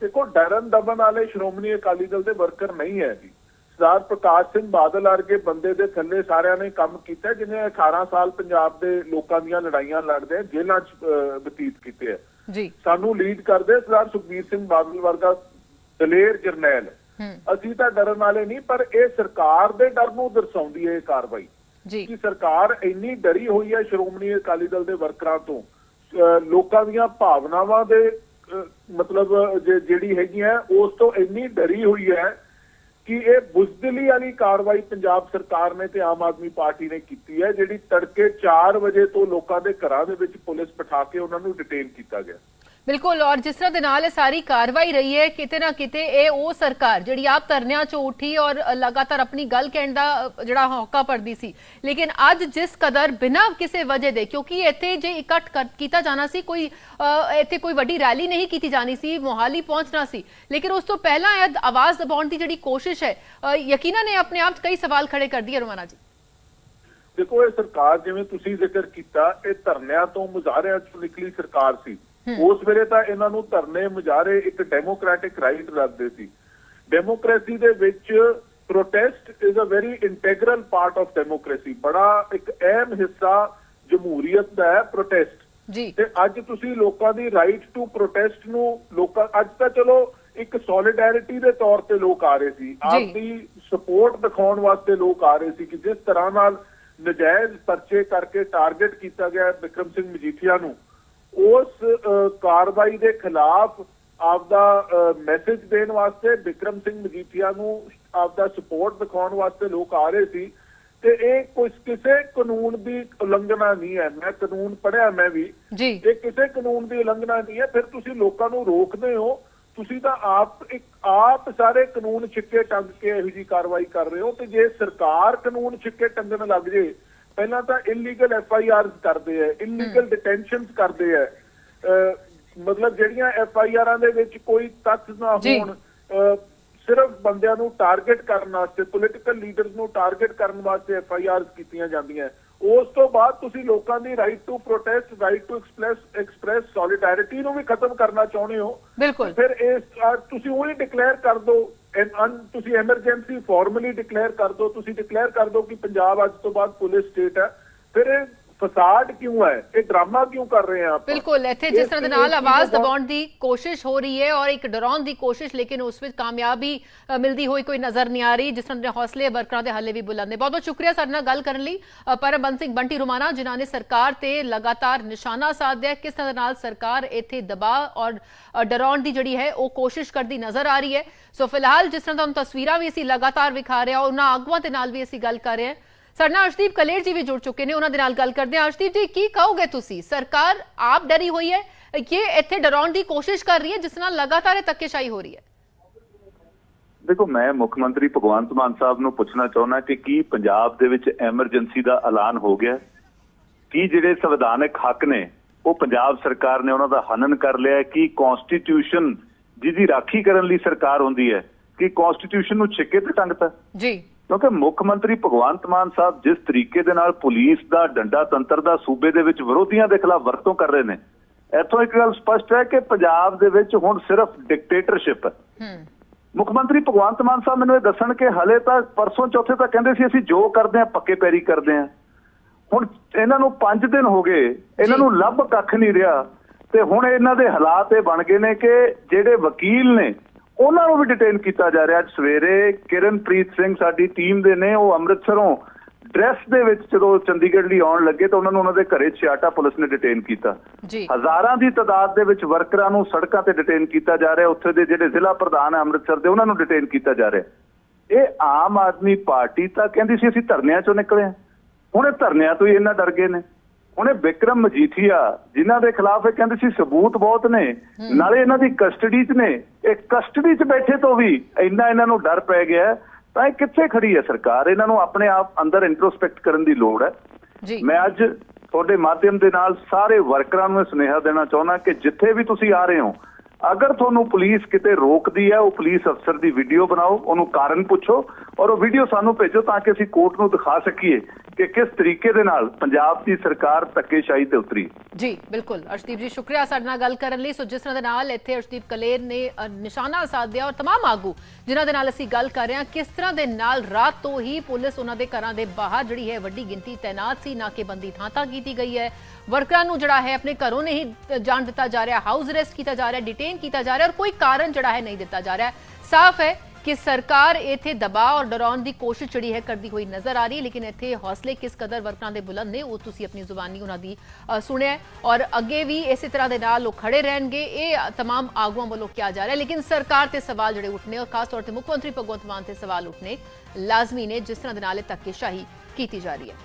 ਦੇਖੋ ਡਰਨ ਦਬਨ ਵਾਲੇ ਸ਼੍ਰੋਮਣੀ ਅਕਾਲੀ ਦਲ ਦੇ ਵਰਕਰ ਨਹੀਂ ਹੈ ਜੀ। ਸਰਦਾਰ ਪ੍ਰਕਾਸ਼ ਸਿੰਘ ਬਾਦਲ ਵਰਗੇ ਬੰਦੇ ਦੇ ਥੱਲੇ ਸਾਰਿਆਂ ਨੇ ਕੰਮ ਕੀਤਾ ਜਿਹਨੇ 18 ਸਾਲ ਪੰਜਾਬ ਦੇ ਲੋਕਾਂ ਦੀਆਂ ਲੜਾਈਆਂ ਲੜਦੇ ਜੇਲ੍ਹਾਂ 'ਚ ਬਤੀਤ ਕੀਤੇ ਆ। ਜੀ। ਸਾਨੂੰ ਲੀਡ ਕਰਦੇ ਸਰਦਾਰ ਸੁਖਬੀਰ ਸਿੰਘ ਬਾਦਲ ਵਰਗਾ ਦਲੇਰ ਜਰਨੈਲ। ਅਸੀਂ ਤਾਂ ਡਰਨ ਵਾਲੇ ਨਹੀਂ ਪਰ ਇਹ ਸਰਕਾਰ ਦੇ ਡਰ ਨੂੰ ਦਰਸਾਉਂਦੀ ਹੈ ਇਹ ਕਾਰਵਾਈ। ਜੀ। ਕਿ ਸਰਕਾਰ ਇੰਨੀ ਡਰੀ ਹੋਈ ਹੈ ਸ਼੍ਰੋਮਣੀ ਅਕਾਲੀ ਦਲ ਦੇ ਵਰਕਰਾਂ ਤੋਂ ਲੋਕਾਂ ਦੀਆਂ ਭਾਵਨਾਵਾਂ ਦੇ ਮਤਲਬ ਜਿਹੜੀ ਹੈਗੀਆਂ ਉਸ ਤੋਂ ਇੰਨੀ ਡਰੀ ਹੋਈ ਹੈ ਕਿ ਇਹ ਬੁਜ਼ਦਿਲੀ ਵਾਲੀ ਕਾਰਵਾਈ ਪੰਜਾਬ ਸਰਕਾਰ ਨੇ ਤੇ ਆਮ ਆਦਮੀ ਪਾਰਟੀ ਨੇ ਕੀਤੀ ਹੈ, ਜਿਹੜੀ ਤੜਕੇ 4 ਵਜੇ ਤੋਂ ਲੋਕਾਂ ਦੇ ਘਰਾਂ ਦੇ ਵਿੱਚ ਪੁਲਿਸ ਬਿਠਾ ਕੇ ਉਹਨਾਂ ਨੂੰ ਡਿਟੇਨ ਕੀਤਾ ਗਿਆ। ਬਿਲਕੁਲ ਔਰ ਜਿਸ ਤਰ੍ਹਾਂ ਦੇ ਨਾਲ ਇਹ ਸਾਰੀ ਕਾਰਵਾਈ ਰਹੀ ਹੈ ਕਿਤੇ ਨਾ ਕਿਤੇ ਇਹ ਉਹ ਸਰਕਾਰ ਜਿਹੜੀ ਆਪ ਧਰਨਿਆਂ 'ਚ ਉੱਠੀ ਔਰ ਲਗਾਤਾਰ ਆਪਣੀ ਗੱਲ ਕਹਿਣ ਦਾ ਜਿਹੜਾ ਹੌਕਾ ਪੜਦੀ ਸੀ। ਲੇਕਿਨ ਅੱਜ ਜਿਸ ਕਦਰ ਬਿਨਾਂ ਕਿਸੇ ਵਜ੍ਹਾ ਦੇ ਕਿਉਂਕਿ ਇੱਥੇ ਜੇ ਇਕੱਠ ਕੀਤਾ ਜਾਣਾ ਸੀ ਕੋਈ ਇੱਥੇ ਕੋਈ ਵੱਡੀ ਰੈਲੀ ਨਹੀਂ ਕੀਤੀ ਜਾਣੀ ਸੀ ਮੋਹਾਲੀ ਪਹੁੰਚਣਾ ਸੀ। ਲੇਕਿਨ ਉਸ ਤੋਂ ਪਹਿਲਾਂ ਇਹ ਆਵਾਜ਼ ਦਬਾਉਣ ਦੀ ਜਿਹੜੀ ਕੋਸ਼ਿਸ਼ ਹੈ ਅ, ਯਕੀਨਨ ਇਹ ਆਪਣੇ ਆਪ 'ਚ ਕਈ ਸਵਾਲ ਖੜੇ ਕਰਦੀ ਹੈ ਰੋਮਾਨਾ ਜੀ। ਦੇਖੋ ਇਹ ਸਰਕਾਰ ਜਿਵੇਂ ਤੁਸੀਂ ਜ਼ਿਕਰ ਕੀਤਾ ਇਹ ਧਰਨਿਆਂ ਤੋਂ ਮੁਜ਼ਾਹਰਿਆਂ ਤੋਂ ਨਿਕਲੀ ਸਰਕਾਰ ਸੀ। ਉਸ ਵੇਲੇ ਤਾਂ ਇਹਨਾਂ ਨੂੰ ਧਰਨੇ ਮੁਜ਼ਾਹਰੇ ਇੱਕ ਡੈਮੋਕ੍ਰੈਟਿਕ ਰਾਈਟ ਲੱਗਦੇ ਸੀ। ਡੈਮੋਕ੍ਰੇਸੀ ਦੇ ਵਿੱਚ protest is a very integral part of democracy ਬੜਾ ਇੱਕ ਅਹਿਮ ਹਿੱਸਾ ਜਮਹੂਰੀਅਤ ਦਾ ਹੈ ਪ੍ਰੋਟੈਸਟ ਜੀ। ਤੇ ਅੱਜ ਤੁਸੀਂ ਲੋਕਾਂ ਦੀ ਰਾਈਟ ਟੂ ਪ੍ਰੋਟੈਸਟ ਨੂੰ ਲੋਕਾਂ ਅੱਜ ਤਾਂ ਚਲੋ ਇੱਕ ਸੋਲੀਡੈਰਿਟੀ ਦੇ ਤੌਰ ਤੇ ਲੋਕ ਆ ਰਹੇ ਸੀ। ਆਪਦੀ ਸਪੋਰਟ ਦਿਖਾਉਣ ਵਾਸਤੇ ਲੋਕ ਆ ਰਹੇ ਸੀ ਕਿ ਜਿਸ ਤਰ੍ਹਾਂ ਨਾਲ ਨਜਾਇਜ਼ ਪਰਚੇ ਕਰਕੇ ਟਾਰਗੇਟ ਕੀਤਾ ਗਿਆ ਬਿਕਰਮ ਸਿੰਘ ਮਜੀਠੀਆ ਨੂੰ। ਉਸ ਕਾਰਵਾਈ ਦੇ ਖਿਲਾਫ ਆਪਦਾ ਮੈਸੇਜ ਦੇਣ ਵਾਸਤੇ ਬਿਕਰਮ ਸਿੰਘ ਮਜੀਠੀਆ ਨੂੰ ਆਪਦਾ ਸਪੋਰਟ ਦਿਖਾਉਣ ਵਾਸਤੇ ਲੋਕ ਆ ਰਹੇ ਸੀ। ਤੇ ਇਹ ਕੁਝ ਕਿਸੇ ਕਾਨੂੰਨ ਦੀ ਉਲੰਘਣਾ ਨਹੀਂ ਹੈ। ਮੈਂ ਕਾਨੂੰਨ ਪੜ੍ਹਿਆ ਮੈਂ ਵੀ। ਜੀ। ਇਹ ਕਿਸੇ ਕਾਨੂੰਨ ਦੀ ਉਲੰਘਣਾ ਨਹੀਂ ਹੈ। ਫਿਰ ਤੁਸੀਂ ਲੋਕਾਂ ਨੂੰ ਰੋਕਦੇ ਹੋ। ਤੁਸੀਂ ਤਾਂ ਆਪ ਇੱਕ ਆਪ ਸਾਰੇ ਕਾਨੂੰਨ ਛਿੱਕੇ ਟੰਗ ਕੇ ਇਹੋ ਜੀ ਕਾਰਵਾਈ ਕਰ ਰਹੇ ਹੋ। ਤੇ ਜੇ ਸਰਕਾਰ ਕਾਨੂੰਨ ਛਿੱਕੇ ਟੰਗਣ ਲੱਗ ਜੇ ਪਹਿਲਾਂ ਤਾਂ ਇਲੀਗਲ ਐਫ ਆਈ ਆਰਸ ਕਰਦੇ ਆ ਇਲੀਗਲ ਡਿਟੈਂਸ਼ਨਸ ਕਰਦੇ ਅਹ ਮਤਲਬ ਜਿਹੜੀਆਂ ਐਫ ਆਈ ਆਰਾਂ ਦੇ ਵਿੱਚ ਕੋਈ ਤੱਥ ਨਾ। ਹੋਣ ਸਿਰਫ ਬੰਦਿਆਂ ਨੂੰ ਟਾਰਗੇਟ ਕਰਨ ਵਾਸਤੇ ਪੋਲੀਟੀਕਲ ਲੀਡਰਸ ਨੂੰ ਟਾਰਗੇਟ ਕਰਨ ਵਾਸਤੇ ਐਫ ਆਈ ਆਰਸ ਕੀਤੀਆਂ ਜਾਂਦੀਆਂ ਉਸ ਤੋਂ ਬਾਅਦ ਤੁਸੀਂ ਲੋਕਾਂ ਦੀ right to protest right to express express solidarity ਨੂੰ ਵੀ ਖਤਮ ਕਰਨਾ ਚਾਹੁੰਦੇ ਹੋ। ਫਿਰ ਇਸ ਤੁਸੀਂ ਉਹੀ ਡਿਕਲੇਅਰ ਕਰ ਦਿਓ ਤੁਸੀਂ ਐਮਰਜੈਂਸੀ ਫਾਰਮਲੀ ਡਿਕਲੇਅਰ ਕਰ ਦਿਓ, ਤੁਸੀਂ ਡਿਕਲੇਅਰ ਕਰ ਦਿਓ ਕਿ ਪੰਜਾਬ ਅੱਜ ਤੋਂ ਬਾਅਦ ਪੁਲਿਸ ਸਟੇਟ ਹੈ। ਫਿਰ ਫਸਾਡ ਕਿਉਂ ਹੈ? ਇਹ ਡਰਾਮਾ ਕਿਉਂ ਕਰ ਰਹੇ ਆ ਆਪਾਂ? ਬਿਲਕੁਲ ਇੱਥੇ ਜਿਸ ਤਰ੍ਹਾਂ ਦੇ ਨਾਲ ਆਵਾਜ਼ ਦਬਾਉਣ ਦੀ ਕੋਸ਼ਿਸ਼ ਹੋ ਰਹੀ ਹੈ ਔਰ ਇੱਕ ਡਰਾਉਣ ਦੀ ਕੋਸ਼ਿਸ਼ ਲੇਕਿਨ ਉਸ ਵਿੱਚ ਕਾਮਯਾਬੀ ਮਿਲਦੀ ਹੋਈ ਕੋਈ ਨਜ਼ਰ ਨਹੀਂ ਆ ਰਹੀ। ਜਿਸ ਤਰ੍ਹਾਂ ਦੇ ਹੌਸਲੇ ਵਰਕਰਾਂ ਦੇ ਹਾਲੇ ਵੀ ਬੁਲੰਦ ਨੇ। ਬਹੁਤ ਬਹੁਤ ਸ਼ੁਕਰੀਆ ਸਾਡੇ ਨਾਲ ਗੱਲ ਕਰਨ ਲਈ। ਪਰਮਬੰਸ ਸਿੰਘ ਬੰਟੀ ਰੁਮਾਨਾ ਜਿਨ੍ਹਾਂ ਨੇ ਸਰਕਾਰ ਤੇ ਲਗਾਤਾਰ ਨਿਸ਼ਾਨਾ ਸਾਧਿਆ ਕਿਸ ਤਰ੍ਹਾਂ ਦੇ ਨਾਲ ਸਰਕਾਰ ਇੱਥੇ ਦਬਾਅ ਔਰ ਡਰਾਉਣ ਦੀ ਜਿਹੜੀ ਹੈ ਉਹ ਕੋਸ਼ਿਸ਼ ਕਰਦੀ ਨਜ਼ਰ ਆ ਰਹੀ ਹੈ। ਸੋ ਫਿਲਹਾਲ ਜਿਸ ਤਰ੍ਹਾਂ ਤੁਹਾਨੂੰ ਤਸਵੀਰਾਂ ਵੀ ਅਸੀਂ ਲਗਾਤਾਰ ਵਿਖਾ ਰਹੇ ਹਾਂ ਉਹਨਾਂ ਆਗੂਆਂ ਦੇ ਨਾਲ ਵੀ ਅਸੀਂ ਗੱਲ ਕਰ ਰਹੇ ਹਾਂ। ਸਾਡੇ ਨਾਲ ਅਰਸ਼ਦੀਪ ਕਲੇਰ ਜੀ ਵੀ ਜੁੜ ਚੁੱਕੇ ਨੇ ਉਹਨਾਂ ਦੇ ਨਾਲ ਗੱਲ ਕਰਦੇ ਹਾਂ। ਅਰਸ਼ਦੀਪ ਜੀ ਕੀ ਕਹੋਗੇ ਤੁਸੀਂ? ਸਰਕਾਰ ਆਪ ਡਰੀ ਹੋਈ ਹੈ ਇਹ ਇੱਥੇ ਡਰਾਉਣ ਦੀ ਕੋਸ਼ਿਸ਼ ਕਰ ਰਹੀ ਹੈ ਜਿਸ ਨਾਲ ਲਗਾਤਾਰ ਇਹ ਧੱਕੇਸ਼ਾਹੀ ਹੋ ਰਹੀ ਹੈ? ਦੇਖੋ ਮੈਂ ਮੁੱਖ ਮੰਤਰੀ ਭਗਵੰਤ ਮਾਨ ਸਾਹਿਬ ਨੂੰ ਪੁੱਛਣਾ ਚਾਹੁੰਦਾ ਕਿ ਕੀ ਪੰਜਾਬ ਦੇ ਵਿੱਚ ਐਮਰਜੈਂਸੀ ਦਾ ਐਲਾਨ ਹੋ ਗਿਆ? ਕੀ ਜਿਹੜੇ ਸੰਵਿਧਾਨਕ ਹੱਕ ਨੇ ਉਹ ਪੰਜਾਬ ਸਰਕਾਰ ਨੇ ਉਹਨਾਂ ਦਾ ਹਨਨ ਕਰ ਲਿਆ? ਕੀ ਕਨਸਟੀਟਿਊਸ਼ਨ ਜਿਹਦੀ ਰਾਖੀ ਕਰਨ ਲਈ ਸਰਕਾਰ ਹੁੰਦੀ ਹੈ ਕਿ ਕਨਸਟੀਟਿਊਸ਼ਨ ਨੂੰ ਛਿੱਕੇ ਤੇ ਟੰਗਤਾ ਜੀ। ਕਿਉਂਕਿ ਮੁੱਖ ਮੰਤਰੀ ਭਗਵੰਤ ਮਾਨ ਸਾਹਿਬ ਜਿਸ ਤਰੀਕੇ ਦੇ ਨਾਲ ਪੁਲਿਸ ਦਾ ਡੰਡਾ ਤੰਤਰ ਦਾ ਸੂਬੇ ਦੇ ਵਿੱਚ ਵਿਰੋਧੀਆਂ ਦੇ ਖਿਲਾਫ ਵਰਤੋਂ ਕਰ ਰਹੇ ਨੇ ਇੱਥੋਂ ਇੱਕ ਗੱਲ ਸਪਸ਼ਟ ਹੈ ਕਿ ਪੰਜਾਬ ਦੇ ਵਿੱਚ ਹੁਣ ਸਿਰਫ ਡਿਕਟੇਟਰਸ਼ਿਪ ਹੈ। ਮੁੱਖ ਮੰਤਰੀ ਭਗਵੰਤ ਮਾਨ ਸਾਹਿਬ ਮੈਨੂੰ ਇਹ ਦੱਸਣ ਕਿ ਹਲੇ ਤਾਂ ਪਰਸੋਂ ਚੌਥੇ ਤਾਂ ਕਹਿੰਦੇ ਸੀ ਅਸੀਂ ਜੋ ਕਰਦੇ ਆ ਪੱਕੇ ਪੈਰੀ ਕਰਦੇ ਆ ਹੁਣ ਇਹਨਾਂ ਨੂੰ 5 ਦਿਨ ਹੋ ਗਏ ਇਹਨਾਂ ਨੂੰ ਲੱਭ ਕੱਖ ਨਹੀਂ ਰਿਹਾ ਤੇ ਹੁਣ ਇਹਨਾਂ ਦੇ ਹਾਲਾਤ ਇਹ ਬਣ ਗਏ ਨੇ ਕਿ ਜਿਹੜੇ ਵਕੀਲ ਨੇ ਉਹਨਾਂ ਨੂੰ ਵੀ ਡਿਟੇਨ ਕੀਤਾ ਜਾ ਰਿਹਾ ਅੱਜ ਸਵੇਰੇ। ਕਿਰਨਪ੍ਰੀਤ ਸਿੰਘ ਸਾਡੀ ਟੀਮ ਦੇ ਨੇ ਉਹ ਅੰਮ੍ਰਿਤਸਰੋਂ ਡਰੈਸ ਦੇ ਵਿੱਚ ਜਦੋਂ ਚੰਡੀਗੜ੍ਹ ਲਈ ਆਉਣ ਲੱਗੇ ਤਾਂ ਉਹਨਾਂ ਨੂੰ ਉਹਨਾਂ ਦੇ ਘਰੇ ਛਿਆਟਾ ਪੁਲਿਸ ਨੇ ਡਿਟੇਨ ਕੀਤਾ। ਹਜ਼ਾਰਾਂ ਦੀ ਤਾਦਾਦ ਦੇ ਵਿੱਚ ਵਰਕਰਾਂ ਨੂੰ ਸੜਕਾਂ ਤੇ ਡਿਟੇਨ ਕੀਤਾ ਜਾ ਰਿਹਾ। ਉੱਥੇ ਦੇ ਜਿਹੜੇ ਜ਼ਿਲ੍ਹਾ ਪ੍ਰਧਾਨ ਹੈ ਅੰਮ੍ਰਿਤਸਰ ਦੇ ਉਹਨਾਂ ਨੂੰ ਡਿਟੇਨ ਕੀਤਾ ਜਾ ਰਿਹਾ। ਇਹ ਆਮ ਆਦਮੀ ਪਾਰਟੀ ਤਾਂ ਕਹਿੰਦੀ ਸੀ ਅਸੀਂ ਧਰਨਿਆਂ ਚੋਂ ਨਿਕਲੇ ਹਾਂ। ਹੁਣ ਇਹ ਧਰਨਿਆਂ ਤੋਂ ਹੀ ਇੰਨਾ ਡਰ ਗਏ ਨੇ। ਇਹ ਵਿਕਰਮ ਮਜੀਠੀਆ ਜਿਨ੍ਹਾਂ ਦੇ ਖਿਲਾਫ ਇਹ ਕਹਿੰਦੇ ਸੀ ਸਬੂਤ ਬਹੁਤ ਨੇ ਨਾਲੇ ਇਹਨਾਂ ਦੀ ਕਸਟਡੀ 'ਚ ਨੇ। ਇਹ ਕਸਟਡੀ 'ਚ ਬੈਠੇ ਤੋਂ ਵੀ ਇੰਨਾ ਇਹਨਾਂ ਨੂੰ ਡਰ ਪੈ ਗਿਆ ਤਾਂ ਇਹ ਕਿੱਥੇ ਖੜੀ ਹੈ ਸਰਕਾਰ? ਇਹਨਾਂ ਨੂੰ ਆਪਣੇ ਆਪ ਅੰਦਰ ਇੰਟਰੋਸਪੈਕਟ ਕਰਨ ਦੀ ਲੋੜ ਹੈ। ਜੀ। ਮੈਂ ਅੱਜ ਤੁਹਾਡੇ ਮਾਧਿਅਮ ਦੇ ਨਾਲ ਸਾਰੇ ਵਰਕਰਾਂ ਨੂੰ ਸੁਨੇਹਾ ਦੇਣਾ ਚਾਹੁੰਦਾ ਕਿ ਜਿੱਥੇ ਵੀ ਤੁਸੀਂ ਆ ਰਹੇ ਹੋ ਅਗਰ ਤੁਹਾਨੂੰ ਪੁਲਿਸ ਕਿਤੇ ਰੋਕਦੀ ਹੈ ਉਹ ਪੁਲਿਸ ਅਫਸਰ ਦੀ ਵੀਡੀਓ ਬਣਾਓ ਉਹਨੂੰ ਕਾਰਨ ਪੁੱਛੋ ਔਰ ਉਹ ਵੀਡੀਓ ਸਾਨੂੰ ਭੇਜੋ ਤਾਂ ਕਿ ਅਸੀਂ ਕੋਰਟ ਨੂੰ ਦਿਖਾ ਸਕੀਏ ਕਿ ਕਿਸ ਤਰੀਕੇ ਦੇ ਨਾਲ ਪੰਜਾਬ ਦੀ ਸਰਕਾਰ ਧੱਕੇਸ਼ਾਹੀ ਤੇ ਉਤਰੀ ਜੀ ਬਿਲਕੁਲ ਅਰਸ਼ਦੀਪ ਜੀ ਸ਼ੁਕਰੀਆ ਸਾਡੇ ਨਾਲ ਗੱਲ ਕਰਨ ਲਈ ਸੋ ਜਿਸ ਤਰ੍ਹਾਂ ਦੇ ਨਾਲ ਇੱਥੇ ਅਰਸ਼ਦੀਪ ਕਲੇਰ ਨੇ ਅ, ਨਿਸ਼ਾਨਾ ਸਾਧਿਆ ਔਰ तमाम ਆਗੂ ਜਿਨ੍ਹਾਂ ਦੇ ਨਾਲ ਅਸੀਂ ਗੱਲ ਕਰ ਰਹੇ ਹਾਂ ਕਿਸ ਤਰ੍ਹਾਂ ਦੇ ਨਾਲ ਰਾਤ ਤੋਂ ਹੀ ਪੁਲਿਸ ਉਹਨਾਂ ਦੇ ਘਰਾਂ ਦੇ ਬਾਹਰ ਜਿਹੜੀ ਹੈ ਵੱਡੀ ਗਿਣਤੀ ਤਾਇਨਾਤ ਸੀ ਨਾਕੇਬੰਦੀ ਥਾਂ ਥਾਂ ਕੀਤੀ ਗਈ ਹੈ ਵਰਕਰਾਂ ਨੂੰ ਜਿਹੜਾ ਹੈ ਆਪਣੇ ਘਰੋਂ ਨਹੀਂ ਅ, ਜਾਣ ਦਿੱਤਾ ਜਾ ਰਿਹਾ ਹਾਊਸ ਅਰੈਸਟ ਕੀਤਾ ਜਾ ਰਿਹਾ ਡਿਟੇਨ ਕੀਤਾ ਜਾ ਰਿਹਾ ਔਰ ਕੋਈ ਕਾਰਨ ਜਿਹੜਾ ਹੈ ਨਹੀਂ ਦਿੱਤਾ ਜਾ ਰਿਹਾ ਸਾਫ਼ ਹੈ ਕਿ ਸਰਕਾਰ ਇੱਥੇ ਦਬਾਅ ਔਰ ਡਰਾਉਣ ਦੀ ਕੋਸ਼ਿਸ਼ ਜਿਹੜੀ ਹੈ ਕਰਦੀ ਹੋਈ ਨਜ਼ਰ ਆ ਰਹੀ ਹੈ ਲੇਕਿਨ ਇੱਥੇ ਹੌਸਲੇ ਕਿਸ ਕਦਰ ਵਰਕਰਾਂ ਦੇ ਬੁਲੰਦ ਨੇ ਉਹ ਤੁਸੀਂ ਆਪਣੀ ਜ਼ੁਬਾਨੀ ਉਹਨਾਂ ਦੀ ਅ, ਸੁਣਿਆ ਹੈ ਔਰ ਅੱਗੇ ਵੀ ਇਸੇ ਤਰ੍ਹਾਂ ਦੇ ਨਾਲ ਉਹ ਖੜੇ ਰਹਿਣਗੇ ਇਹ तमाम ਆਗੂਆਂ ਵੱਲੋਂ ਕਿਹਾ ਜਾ ਰਿਹਾ ਹੈ ਲੇਕਿਨ ਸਰਕਾਰ ਤੇ ਸਵਾਲ ਜਿਹੜੇ ਉੱਠਨੇ ਔਰ ਖਾਸ ਤੌਰ ਤੇ ਮੁੱਖ ਮੰਤਰੀ ਭਗਵੰਤ ਮਾਨ ਤੇ ਸਵਾਲ ਉੱਠਨੇ ਲਾਜ਼ਮੀ ਨੇ ਜਿਸ ਤਰ੍ਹਾਂ ਦੇ ਨਾਲ ਇਹ ਧੱਕੇਸ਼ਾਹੀ ਕੀਤੀ ਜਾ ਰਹੀ ਹੈ